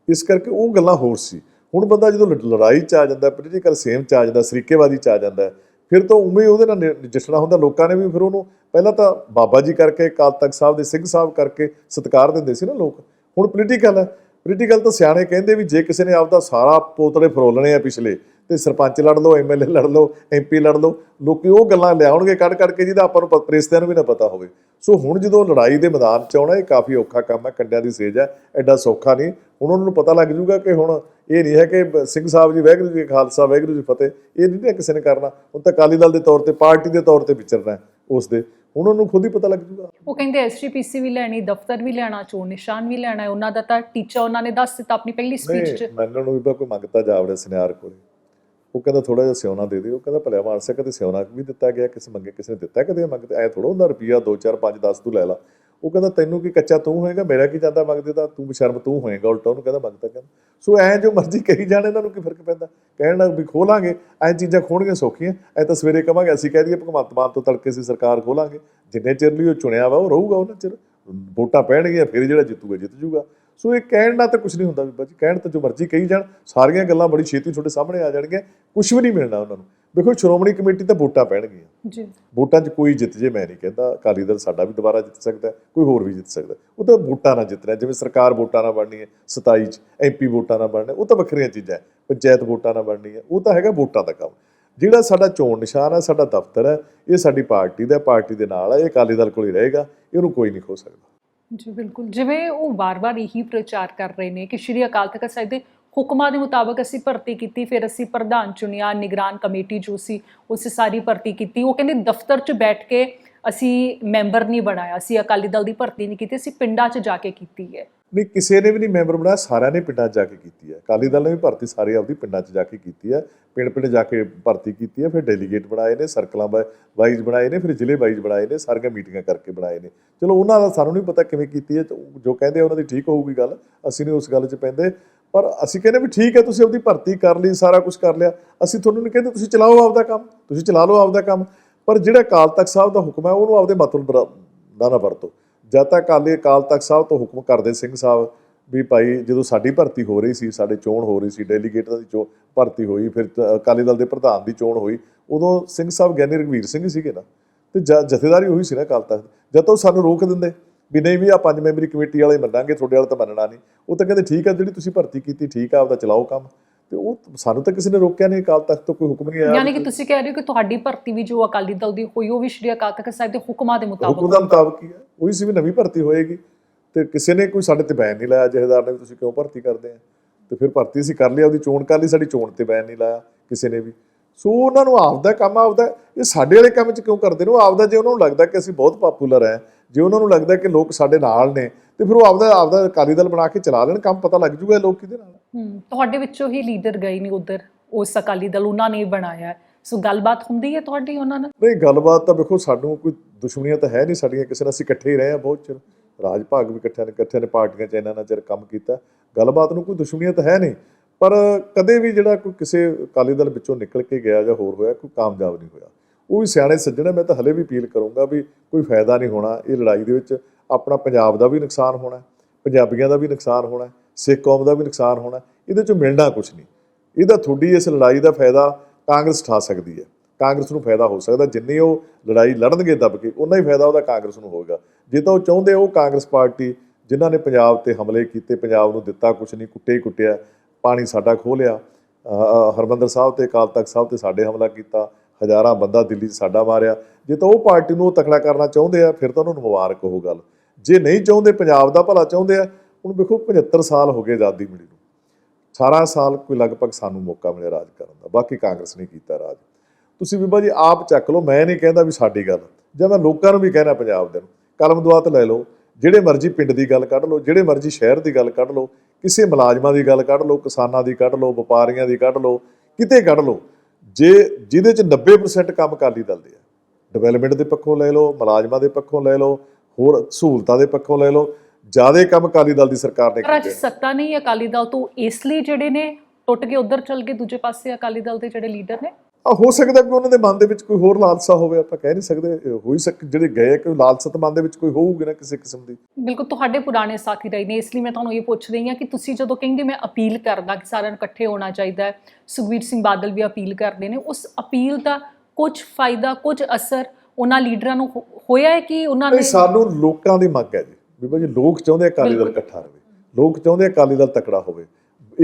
ਇਸ ਕਰਕੇ ਉਹ ਗੱਲਾਂ ਹੋਰ ਸੀ। ਹੁਣ ਬੰਦਾ ਜਦੋਂ ਲ- ਲੜਾਈ ਚ ਆ ਜਾਂਦਾ ਪੋਲੀਟੀਕਲ ਸੇਮ ਚ ਆ ਜਾਂਦਾ, ਸਰੀਕੇਵਾਦੀ ਚ ਆ ਜਾਂਦਾ ਫਿਰ ਤਾਂ ਉਵੇਂ ਉਹਦੇ ਨਾਲ ਨਜਿੱਠਣਾ ਹੁੰਦਾ, ਲੋਕਾਂ ਨੇ ਵੀ ਫਿਰ ਉਹਨੂੰ, ਪਹਿਲਾਂ ਤਾਂ ਬਾਬਾ ਜੀ ਕਰਕੇ, ਅਕਾਲ ਤਖਤ ਸਾਹਿਬ ਦੇ ਸਿੰਘ ਸਾਹਿਬ ਕਰਕੇ ਸਤਿਕਾਰ ਦਿੰਦੇ ਸੀ ਨਾ ਲੋਕ। ਹੁਣ ਪੋਲੀਟੀਕਲ ਹੈ। ਪੋਲੀਟੀਕਲ ਤਾਂ ਸਿਆਣੇ ਕਹਿੰਦੇ ਵੀ ਜੇ ਕਿਸੇ ਨੇ ਆਪਦਾ ਸਾਰਾ ਪੋਤੜੇ ਫਰੋਲਣੇ ਆ ਪਿਛਲੇ ਤੇ ਸਰਪੰਚ ਲੜ ਲਓ ਐਮਐਲਏ ਲੜ ਲਓ ਐਮਪੀ ਲੜ ਲਓ ਲੋਕੀ ਉਹ ਗੱਲਾਂ ਲਿਆਉਣਗੇ ਕੱਢ ਕੱਢ ਕੇ ਜਿਹਦਾ ਆਪਾਂ ਨੂੰ ਪ੍ਰੇਸਤਿਆਂ ਨੂੰ ਵੀ ਨਾ ਪਤਾ ਹੋਵੇ। ਸੋ ਹੁਣ ਜਦੋਂ ਲੜਾਈ ਦੇ ਮੈਦਾਨ 'ਚ ਆਉਣਾ ਇਹ ਕਾਫੀ ਔਖਾ ਕੰਮ ਹੈ ਕੰਡਿਆਂ ਦੀ ਸੇਜ ਹੈ ਐਡਾ ਸੌਖਾ ਨਹੀਂ। ਹੁਣ ਉਹਨਾਂ ਨੂੰ ਪਤਾ ਲੱਗ ਜੂਗਾ ਕਿ ਹੁਣ ਇਹ ਨਹੀਂ ਹੈ ਕਿ ਸਿੰਘ ਸਾਹਿਬ ਜੀ ਵਾਹਿਗੁਰੂ ਜੀ ਖਾਲਸਾ ਵਾਹਿਗੁਰੂ ਜੀ ਫਤਿਹ ਇਹ ਨਹੀਂ ਕਿਸੇ ਨੇ ਕਰਨਾ। ਹੁਣ ਤਾਂ ਅਕਾਲੀ ਦਲ ਦੇ ਤੌਰ ਤੇ ਪਾਰਟੀ ਦੇ ਤੌਰ ਤੇ ਵਿਚਰਨਾ ਉਸ ਦੇ। ਹੁਣ ਉਹਨੂੰ ਖੁਦ ਹੀ ਪਤਾ ਲੱਗ ਜੂਗਾ। ਉਹ ਕਹਿੰਦੇ ਐਸਜੀਪੀਸੀ ਵੀ ਲੈਣੀ ਦਫ਼ਤਰ ਵੀ ਲੈਣਾ ਚੋਣ ਨਿਸ਼ਾਨ ਵੀ ਲੈਣਾ ਹੈ। ਉਹਨਾਂ ਦਾ ਤਾਂ ਟੀਚਾ ਉਹਨਾਂ ਨੇ ਦੱਸ ਦਿੱਤਾ ਆਪਣੀ ਪਹਿਲੀ ਸਪੀਚ 'ਚ। ਮੰਨਣ ਨੂੰ ਵੀ ਕੋਈ ਮੰਗਤਾ ਜਾਵੜੇ ਸੁਨਿਆਰ ਕੋਲੇ। ਉਹ ਕਹਿੰਦਾ ਥੋੜਾ ਜਿਹਾ ਸਿਉਣਾ ਦੇ ਦੇ ਉਹ ਕਹਿੰਦਾ ਭਲਿਆ ਮਾਨਸਾ ਕਦੇ ਸਿਉਣਾ ਵੀ ਦਿੱਤਾ ਗਿਆ, ਕਿਸੇ ਮੰਗੇ ਕਿਸੇ ਨੇ ਦਿੱਤਾ ਕਦੇ ਮੰਗਦੇ, ਐ ਥੋੜਾ ਹੁੰਦਾ ਰੁਪਿਆ 2 4 5 10 ਤੂੰ ਲੈ ਲਾ। ਉਹ ਕਹਿੰਦਾ ਤੈਨੂੰ ਕੀ ਕੱਚਾ ਤੂੰ ਹੋਏਗਾ, ਮੇਰਾ ਕੀ ਜਾਂਦਾ ਮੰਗਦੇ ਤਾਂ ਤੂੰ ਬਸ਼ਰਮ ਤੂੰ ਹੋਏਗਾ, ਉਲਟਾ ਉਹਨੂੰ ਕਹਿੰਦਾ ਮੰਗਦਾ ਕਹਿੰਦਾ। ਸੋ ਐ ਜੋ ਮਰਜ਼ੀ ਕਹੀ ਜਾਣ, ਇਹਨਾਂ ਨੂੰ ਕੀ ਫ਼ਰਕ ਪੈਂਦਾ? ਕਹਿਣ ਲੱਗ ਵੀ ਖੋਲਾਂਗੇ, ਐ ਚੀਜ਼ਾਂ ਖੋਣੀਆਂ ਸੌਖੀਆਂ, ਐ ਤਾਂ ਸਵੇਰੇ ਕਵਾਂਗੇ, ਅਸੀਂ ਕਹਿ ਦਈਏ ਭਗਵੰਤ ਮਾਨ ਤੋਂ ਤੜਕੇ ਸੀ ਸਰਕਾਰ ਖੋਲਾਂਗੇ, ਜਿੰਨੇ ਚਿਰ ਲਈ ਉਹ ਚੁਣਿਆ ਵਾ, ਉਹ ਰਹੂਗਾ ਉਹਨਾਂ ਚਿਰ। ਵੋਟਾਂ ਪੈਣਗੀਆਂ, ਫਿਰ ਜਿਹੜਾ ਜਿੱਤੂਗਾ, ਜਿੱਤ ਜੂਗਾ। ਸੋ ਇਹ ਕਹਿਣ ਨਾਲ ਤਾਂ ਕੁਝ ਨਹੀਂ ਹੁੰਦਾ ਵੀ ਬਾਜੀ ਕਹਿਣ ਤਾਂ ਜੋ ਮਰਜ਼ੀ ਕਹੀ ਜਾਣ ਸਾਰੀਆਂ ਗੱਲਾਂ ਬੜੀ ਛੇਤੀ ਤੁਹਾਡੇ ਸਾਹਮਣੇ ਆ ਜਾਣਗੀਆਂ ਕੁਝ ਵੀ ਨਹੀਂ ਮਿਲਣਾ ਉਹਨਾਂ ਨੂੰ। ਵੇਖੋ ਸ਼੍ਰੋਮਣੀ ਕਮੇਟੀ ਤਾਂ ਵੋਟਾਂ ਪੈਣਗੀਆਂ। ਜੀ। ਵੋਟਾਂ 'ਚ ਕੋਈ ਜਿੱਤ ਜੇ ਮੈਂ ਨਹੀਂ ਕਹਿੰਦਾ। ਅਕਾਲੀ ਦਲ ਸਾਡਾ ਵੀ ਦੁਬਾਰਾ ਜਿੱਤ ਸਕਦਾ ਕੋਈ ਹੋਰ ਵੀ ਜਿੱਤ ਸਕਦਾ। ਉਹ ਤਾਂ ਵੋਟਾਂ ਨਾਲ ਜਿੱਤਣਾ ਜਿਵੇਂ ਸਰਕਾਰ ਵੋਟਾਂ ਨਾਲ ਬਣਨੀ ਹੈ 27 'ਚ ਐਮਪੀ ਵੋਟਾਂ ਨਾਲ ਬਣਨਾ ਉਹ ਤਾਂ ਵੱਖਰੀਆਂ ਚੀਜ਼ਾਂ ਪੰਚਾਇਤ ਵੋਟਾਂ ਨਾਲ ਬਣਨੀ ਹੈ ਉਹ ਤਾਂ ਹੈਗਾ ਵੋਟਾਂ ਦਾ ਕੰਮ। ਜਿਹੜਾ ਸਾਡਾ ਚੋਣ ਨਿਸ਼ਾਨ ਹੈ ਸਾਡਾ ਦਫ਼ਤਰ ਹੈ ਇਹ ਸਾਡੀ ਪਾਰਟੀ ਦਾ ਪਾਰਟੀ ਦੇ ਨਾਲ ਹੈ ਇਹ ਅਕਾਲੀ ਦਲ ਕੋਲ ਹੀ ਰਹੇਗਾ ਇਹਨੂੰ ਕੋਈ ਨਹੀਂ ਖੋ ਸਕਦਾ। ਜੀ, ਬਿਲਕੁਲ। ਜਿਵੇਂ ਉਹ ਵਾਰ-ਵਾਰ ਇਹੀ ਪ੍ਰਚਾਰ ਕਰ ਰਹੇ ਨੇ ਕਿ ਸ਼੍ਰੀ ਅਕਾਲ ਤਖਤ ਸਾਹਿਬ ਦੇ ਹੁਕਮਾਂ ਦੇ ਮੁਤਾਬਕ ਅਸੀਂ ਭਰਤੀ ਕੀਤੀ, ਫਿਰ ਅਸੀਂ ਪ੍ਰਧਾਨ ਚੁਣਿਆ, ਨਿਗਰਾਨ ਕਮੇਟੀ ਜੋ ਸੀ, ਉਸ ਸਾਰੀ ਭਰਤੀ ਕੀਤੀ। ਉਹ ਕਹਿੰਦੇ ਦਫ਼ਤਰ 'ਚ ਬੈਠ ਕੇ ਅਸੀਂ ਮੈਂਬਰ ਨਹੀਂ ਬਣਾਇਆ, ਅਸੀਂ ਅਕਾਲੀ ਦਲ ਦੀ ਭਰਤੀ ਨਹੀਂ ਕੀਤੀ, ਅਸੀਂ ਪਿੰਡਾਂ 'ਚ ਜਾ ਕੇ ਕੀਤੀ ਹੈ। ਨਹੀਂ, ਕਿਸੇ ਨੇ ਵੀ ਨਹੀਂ ਮੈਂਬਰ ਬਣਾਇਆ, ਸਾਰਿਆਂ ਨੇ ਪਿੰਡਾਂ 'ਚ ਜਾ ਕੇ ਕੀਤੀ ਹੈ। ਅਕਾਲੀ ਦਲ ਨੇ ਵੀ ਭਰਤੀ, ਸਾਰੀ ਆਪਦੀ ਪਿੰਡਾਂ 'ਚ ਜਾ ਕੇ ਕੀਤੀ ਹੈ। ਪਿੰਡ ਪਿੰਡ ਜਾ ਕੇ ਭਰਤੀ ਕੀਤੀ ਹੈ, ਫਿਰ ਡੈਲੀਗੇਟ ਬਣਾਏ ਨੇ, ਸਰਕਲਾਂ ਵਾਈਜ਼ ਬਣਾਏ ਨੇ, ਫਿਰ ਜ਼ਿਲ੍ਹੇ ਵਾਈਜ਼ ਬਣਾਏ ਨੇ, ਸਾਰੀਆਂ ਮੀਟਿੰਗਾਂ ਕਰਕੇ ਬਣਾਏ ਨੇ। ਚਲੋ, ਉਹਨਾਂ ਦਾ ਸਾਨੂੰ ਨਹੀਂ ਪਤਾ ਕਿਵੇਂ ਕੀਤੀ ਹੈ, ਜੋ ਕਹਿੰਦੇ ਉਹਨਾਂ ਦੀ ਠੀਕ ਹੋਊਗੀ ਗੱਲ, ਅਸੀਂ ਨਹੀਂ ਉਸ ਗੱਲ 'ਚ ਪੈਂਦੇ। ਪਰ ਅਸੀਂ ਕਹਿੰਦੇ ਵੀ ਠੀਕ ਹੈ, ਤੁਸੀਂ ਆਪਦੀ ਭਰਤੀ ਕਰ ਲਈ, ਸਾਰਾ ਕੁਝ ਕਰ ਲਿਆ। ਅਸੀਂ ਤੁਹਾਨੂੰ ਨਹੀਂ ਕਹਿੰਦੇ, ਤੁਸੀਂ ਚਲਾਓ ਆਪਦਾ ਕੰਮ, ਤੁਸੀਂ ਚਲਾ ਲਓ ਆਪਦਾ ਕੰਮ। ਪਰ ਜਿਹੜਾ ਅਕਾਲ ਤਖਤ ਸਾਹਿਬ ਦਾ ਹੁਕਮ ਹੈ, ਉਹਨੂੰ ਆਪਦੇ ਮਤਲਬ ਬਰਾ- ਦਾ ਨਾ ਵਰਤੋ। ਜਦ ਤੱਕ ਅਕਾਲੀ ਅਕਾਲ ਤਖਤ ਸਾਹਿਬ ਤੋਂ ਹੁਕਮ ਕਰਦੇ ਸਿੰਘ ਸਾਹਿਬ ਵੀ ਭਾਈ ਜਦੋਂ ਸਾਡੀ ਭਰਤੀ ਹੋ ਰਹੀ ਸੀ, ਸਾਡੇ ਚੋਣ ਹੋ ਰਹੀ ਸੀ, ਡੈਲੀਗੇਟਾਂ ਦੀ ਚੋ ਭਰਤੀ ਹੋਈ, ਫਿਰ ਅਕਾਲੀ ਦਲ ਦੇ ਪ੍ਰਧਾਨ ਦੀ ਚੋਣ ਹੋਈ, ਉਦੋਂ ਸਿੰਘ ਸਾਹਿਬ ਗਿਆਨੀ ਰਘਵੀਰ ਸਿੰਘ ਸੀਗੇ ਨਾ। ਤੇ ਜ- ਜਥੇਦਾਰੀ ਉਹੀ ਸੀ ਨਾ ਅਕਾਲ ਤਖਤ। ਜਦ ਤੋਂ ਸਾਨੂੰ ਰੋਕ ਦਿੰਦੇ ਵੀ ਨਹੀਂ ਵੀ ਆ ਪੰਜ ਮੈਂਬਰੀ ਕਮੇਟੀ ਵਾਲੇ ਮੰਨਾਂਗੇ, ਤੁਹਾਡੇ ਵਾਲੇ ਤਾਂ ਮੰਨਣਾ ਨਹੀਂ। ਉਹ ਤਾਂ ਕਹਿੰਦੇ, ਠੀਕ ਆ ਜਿਹੜੀ ਤੁਸੀਂ ਭਰਤੀ ਕੀਤੀ, ਠੀਕ ਆ ਆਪਦਾ ਚਲਾਓ ਕੰਮ। ਤੇ ਉਹ ਸਾਨੂੰ ਤਾਂ ਕਿਸੇ ਨੇ ਰੋਕਿਆ ਨਹੀਂ ਅਕਾਲ ਤਖਤ ਤੋਂ ਕੋਈ ਹੁਕਮ ਨਹੀਂ ਆਇਆ। ਯਾਨੀ ਕਿ ਤੁਸੀਂ ਕਹਿ ਰਹੇ ਹੋ ਕਿ ਤੁਹਾਡੀ ਭਰਤੀ ਵੀ ਜੋ ਅਕਾਲੀ ਦਲ ਦੀ ਹੋਈ ਉਹ ਵੀ ਸ਼੍ਰੀ ਅਕਾਲ ਤਖਤ ਸਾਹਿਬ ਦੇ ਹੁਕਮਾਂ ਦੇ ਹੁਕਮ ਮੁਤਾਬਕ ਦਾ ਮੁਤਾਬਕ ਹੀ ਹੈ। ਉਹੀ ਸੀ ਵੀ ਨਵੀਂ ਭਰਤੀ ਹੋਏਗੀ। ਤੇ ਕਿਸੇ ਨੇ ਕੋਈ ਸਾਡੇ ਤੇ ਬੈਨ ਨਹੀਂ ਲਾਇਆ ਜਹੇਦਾਰ ਨੇ ਵੀ ਤੁਸੀਂ ਕਿਉਂ ਭਰਤੀ ਕਰਦੇ ਆ? ਤੇ ਫਿਰ ਭਰਤੀ ਅਸੀਂ ਕਰ ਲਈ ਉਹਦੀ ਚੋਣ ਕਰ ਲਈ ਸਾਡੀ ਚੋਣ ਤੇ ਬੈਨ ਨਹੀਂ ਲਾਇਆ ਕਿਸੇ ਨੇ ਵੀ। ਸੋ ਉਹਨਾਂ ਨੂੰ ਆਪਦਾ ਕੰਮ ਆਪਦਾ ਇਹ ਸਾਡੇ ਵਾਲੇ ਕੰਮ 'ਚ ਕਿਉਂ ਕਰਦੇ ਨੇ? ਉਹ ਆਪਦਾ ਜੇ ਉਹਨਾਂ ਨੂੰ ਲੱਗਦਾ ਕਿ ਅਸੀਂ ਬਹੁਤ ਪਪੂਲਰ ਹੈ ਜੇ ਉਹਨਾਂ ਨੂੰ ਲੱਗਦਾ ਕਿ ਲੋਕ ਸਾਡੇ ਨਾਲ ਨੇ ਤੇ ਫਿਰ ਉਹ ਆਪਦਾ ਆਪਦਾ ਅਕਾਲੀ ਦਲ ਬਣਾ ਕੇ ਚਲਾ ਲੈਣ ਕੰਮ ਪਤਾ ਲੱਗ ਜੂਗਾ ਲੋਕ ਕਿਹਦੇ ਨਾਲ। ਤੁਹਾਡੇ ਵਿੱਚੋਂ ਹੀ ਲੀਡਰ ਗਏ ਨੇ ਉਧਰ ਉਸ ਅਕਾਲੀ ਦਲ ਉਹਨਾਂ ਨੇ ਬਣਾਇਆ। ਸੋ ਗੱਲਬਾਤ ਹੁੰਦੀ ਹੈ ਤੁਹਾਡੀ ਉਹਨਾਂ ਨਾਲ? ਨਹੀਂ ਗੱਲਬਾਤ ਤਾਂ ਵੇਖੋ ਸਾਨੂੰ ਕੋਈ ਦੁਸ਼ਮਣੀਆਂ ਤਾਂ ਹੈ ਨਹੀਂ ਸਾਡੀਆਂ ਕਿਸੇ ਨਾਲ ਅਸੀਂ ਇਕੱਠੇ ਹੀ ਰਹੇ ਆ ਬਹੁਤ ਚਿਰ। ਰਾਜ ਭਾਗ ਵੀ ਇਕੱਠਿਆਂ ਨੇ ਇਕੱਠਿਆਂ ਨੇ ਪਾਰਟੀਆਂ 'ਚ ਇੰਨਾ ਨਾ ਚਿਰ ਕੰਮ ਕੀਤਾ। ਗੱਲਬਾਤ ਨੂੰ ਕੋਈ ਦੁਸ਼ਮਣੀਆਂ ਤਾਂ ਹੈ ਨਹੀਂ ਪਰ ਕਦੇ ਵੀ ਜਿਹੜਾ ਕੋਈ ਕਿਸੇ ਅਕਾਲੀ ਦਲ ਵਿੱਚੋਂ ਨਿਕਲ ਕੇ ਗਿਆ ਜਾਂ ਹੋਰ ਹੋਇਆ ਕੋਈ ਕਾਮਯਾਬ ਨਹੀਂ ਹੋਇਆ। ਉਹ ਵੀ ਸਿਆਣੇ ਸੱਜਣੇ ਮੈਂ ਤਾਂ ਹਲੇ ਵੀ ਅਪੀਲ ਕਰੂੰਗਾ ਵੀ ਕੋਈ ਫਾਇਦਾ ਨਹੀਂ ਹੋਣਾ ਇਹ ਲੜਾਈ ਦੇ ਵਿੱਚ। ਆਪਣਾ ਪੰਜਾਬ ਦਾ ਵੀ ਨੁਕਸਾਨ ਹੋਣਾ ਪੰਜਾਬੀਆਂ ਦਾ ਵੀ ਨੁਕਸਾਨ ਹੋਣਾ ਸਿੱਖ ਕੌਮ ਦਾ ਵੀ ਨੁਕਸਾਨ ਹੋਣਾ ਇਹਦੇ ਚੋਂ ਮਿਲਣਾ ਕੁਝ ਨਹੀਂ। ਇਹਦਾ ਤੁਹਾਡੀ ਇਸ ਲੜਾਈ ਦਾ ਫਾਇਦਾ ਕਾਂਗਰਸ ਠਾ ਸਕਦੀ ਹੈ। ਕਾਂਗਰਸ ਨੂੰ ਫਾਇਦਾ ਹੋ ਸਕਦਾ, ਜਿੰਨੀ ਉਹ ਲੜਾਈ ਲੜਨਗੇ ਦੱਬ ਕੇ ਉਨਾ ਹੀ ਫਾਇਦਾ ਉਹਦਾ ਕਾਂਗਰਸ ਨੂੰ ਹੋਵੇਗਾ। ਜੇ ਤਾਂ ਉਹ ਚਾਹੁੰਦੇ ਉਹ ਕਾਂਗਰਸ ਪਾਰਟੀ, ਜਿਨ੍ਹਾਂ ਨੇ ਪੰਜਾਬ ਤੇ ਹਮਲੇ ਕੀਤੇ, ਪੰਜਾਬ ਨੂੰ ਦਿੱਤਾ ਕੁਝ ਨਹੀਂ ਕੁੱਟੇ ਹੀ ਕੁੱਟਿਆ, ਪਾਣੀ ਸਾਡਾ ਖੋਹ ਲਿਆ। ਅਹ, ਹਰਮੰਦਰ ਸਾਹਿਬ ਤੇ, ਅਕਾਲ ਤਖਤ ਸਾਹਿਬ ਤੇ ਸਾਡੇ ਹਮਲਾ ਕੀਤਾ, ਹਜ਼ਾਰਾਂ ਬੰਦਾ ਦਿੱਲੀ 'ਚ ਸਾਡਾ ਮਾਰਿਆ। ਜੇ ਤਾਂ ਉਹ ਪਾਰਟੀ ਨੂੰ ਉਹ ਤਕੜਾ ਕਰਨਾ ਚਾਹੁੰਦੇ ਆ, ਫਿਰ ਤਾਂ ਉਹਨਾਂ ਨੂੰ ਮੁਬਾਰਕ ਉਹ ਗੱਲ। ਜੇ ਨਹੀਂ ਚਾਹੁੰਦੇ, ਪੰਜਾਬ ਦਾ ਭਲਾ ਚਾਹੁੰਦੇ ਆ, ਹੁਣ ਵੇਖੋ 75 ਸਾਲ ਹੋ ਗਏ ਆਜ਼ਾਦੀ ਮਿਲੀ ਨੂੰ। 18 ਸਾਲ ਕੋਈ ਲਗਭਗ ਸਾਨੂੰ ਮੌਕਾ ਮਿਲਿਆ ਰਾਜ ਕਰਨ ਦਾ, ਬਾਕੀ ਕਾਂਗਰਸ ਨੇ ਕੀਤਾ ਰਾਜ। ਤੁਸੀਂ ਬੀਬਾ ਜੀ ਆਪ ਚੱਕ ਲਓ, ਮੈਂ ਨਹੀਂ ਕਹਿੰਦਾ ਵੀ ਸਾਡੀ ਗੱਲ, ਜਾਂ ਮੈਂ ਲੋਕਾਂ ਨੂੰ ਵੀ ਕਹਿਣਾ ਪੰਜਾਬ ਦੇ ਨੂੰ, ਕਲਮ ਦੁਆਤ ਲੈ ਲਓ, ਜਿਹੜੇ ਮਰਜ਼ੀ ਪਿੰਡ ਦੀ ਗੱਲ ਕੱਢ ਲਓ, ਜਿਹੜੇ ਮਰਜ਼ੀ ਸ਼ਹਿਰ ਦੀ ਗੱਲ ਕੱਢ ਲਓ, ਕਿਸੇ ਮੁਲਾਜ਼ਮਾਂ ਦੀ ਗੱਲ ਕੱਢ ਲਓ, ਕਿਸਾਨਾਂ ਦੀ ਕੱਢ ਲਓ, ਵਪਾਰੀਆਂ ਦੀ ਕੱਢ ਲਓ, ਕਿਤੇ ਕੱਢ ਲਓ, ਜੇ ਜਿਹਦੇ ਚ 90% ਕੰਮ ਅਕਾਲੀ ਦਲ ਦੇ ਆ ਡਿਵੈਲਪਮੈਂਟ ਦੇ ਪੱਖੋਂ ਲੈ ਲਓ, ਮੁਲਾਜ਼ਮਾਂ ਦੇ ਪੱਖੋਂ ਲੈ ਲਓ ਹੋਰ ਸਹੂਲਤਾਂ ਦੇ ਪੱਖੋਂ ਲੈ ਲਓ ਜ਼ਿਆਦਾ ਕੰਮ ਅਕਾਲੀ ਦਲ ਦੀ ਸਰਕਾਰ ਨੇ ਪਰ ਅੱਜ ਕੀਤੇ ਸੱਤਾ ਨਹੀਂ ਅਕਾਲੀ ਦਲ ਤੋਂ ਇਸ ਲਈ ਜਿਹੜੇ ਨੇ ਟੁੱਟ ਕੇ ਉਧਰ ਚੱਲ ਗਏ ਦੂਜੇ ਪਾਸੇ ਅਕਾਲੀ ਦਲ ਦੇ ਜਿਹੜੇ ਲੀਡਰ ਨੇ। ਆ ਹੋ ਸਕਦਾ ਕਿ ਉਹਨਾਂ ਦੇ ਮਨ ਦੇ ਵਿੱਚ ਕੋਈ ਹੋਰ ਲਾਲਸਾ ਹੋਵੇ ਆਪਾਂ ਕਹਿ ਨਹੀਂ ਸਕਦੇ ਹੋ ਹੀ ਸਕ ਜਿਹੜੇ ਗਏ ਕੋਈ ਲਾਲਸਾ ਤਾਂ ਮਨ ਦੇ ਵਿੱਚ ਕੋਈ ਹੋਊਗੀ ਨਾ ਕਿਸੇ ਕਿਸਮ ਦੀ। ਬਿਲਕੁਲ ਤੁਹਾਡੇ ਪੁਰਾਣੇ ਸਾਥੀ ਰਹੇ ਨੇ ਇਸ ਲਈ ਮੈਂ ਤੁਹਾਨੂੰ ਇਹ ਪੁੱਛ ਰਹੀ ਹਾਂ ਕਿ ਤੁਸੀਂ ਜਦੋਂ ਕਹਿੰਦੇ ਮੈਂ ਅਪੀਲ ਕਰਦਾ ਕਿ ਸਾਰਿਆਂ ਨੂੰ ਇਕੱਠੇ ਹੋਣਾ ਚਾਹੀਦਾ ਹੈ ਸੁਖਵੀਰ ਸਿੰਘ ਬਾਦਲ ਵੀ ਅਪੀਲ ਕਰਦੇ ਨੇ ਉਸ ਅਪੀਲ ਦਾ ਕੁਝ ਫਾਇਦਾ ਕੁਝ ਅਸਰ ਉਹਨਾਂ ਲੀਡਰਾਂ ਨੂੰ ਹੋਇਆ ਹੈ ਕਿ ਉਹਨਾਂ ਨੇ ਸਾਨੂੰ ਲੋਕਾਂ ਦੀ ਮੰਗ ਹੈ ਜੀ। ਬੀਬਾ ਜੀ ਲੋਕ ਚਾਹੁੰਦੇ ਅਕਾਲੀ ਦਲ। ਇਕੱਠਾ ਰਹੇ। ਲੋਕ ਚਾਹੁੰਦੇ ਅਕਾਲੀ ਦਲ ਤਕੜਾ ਹੋਵੇ।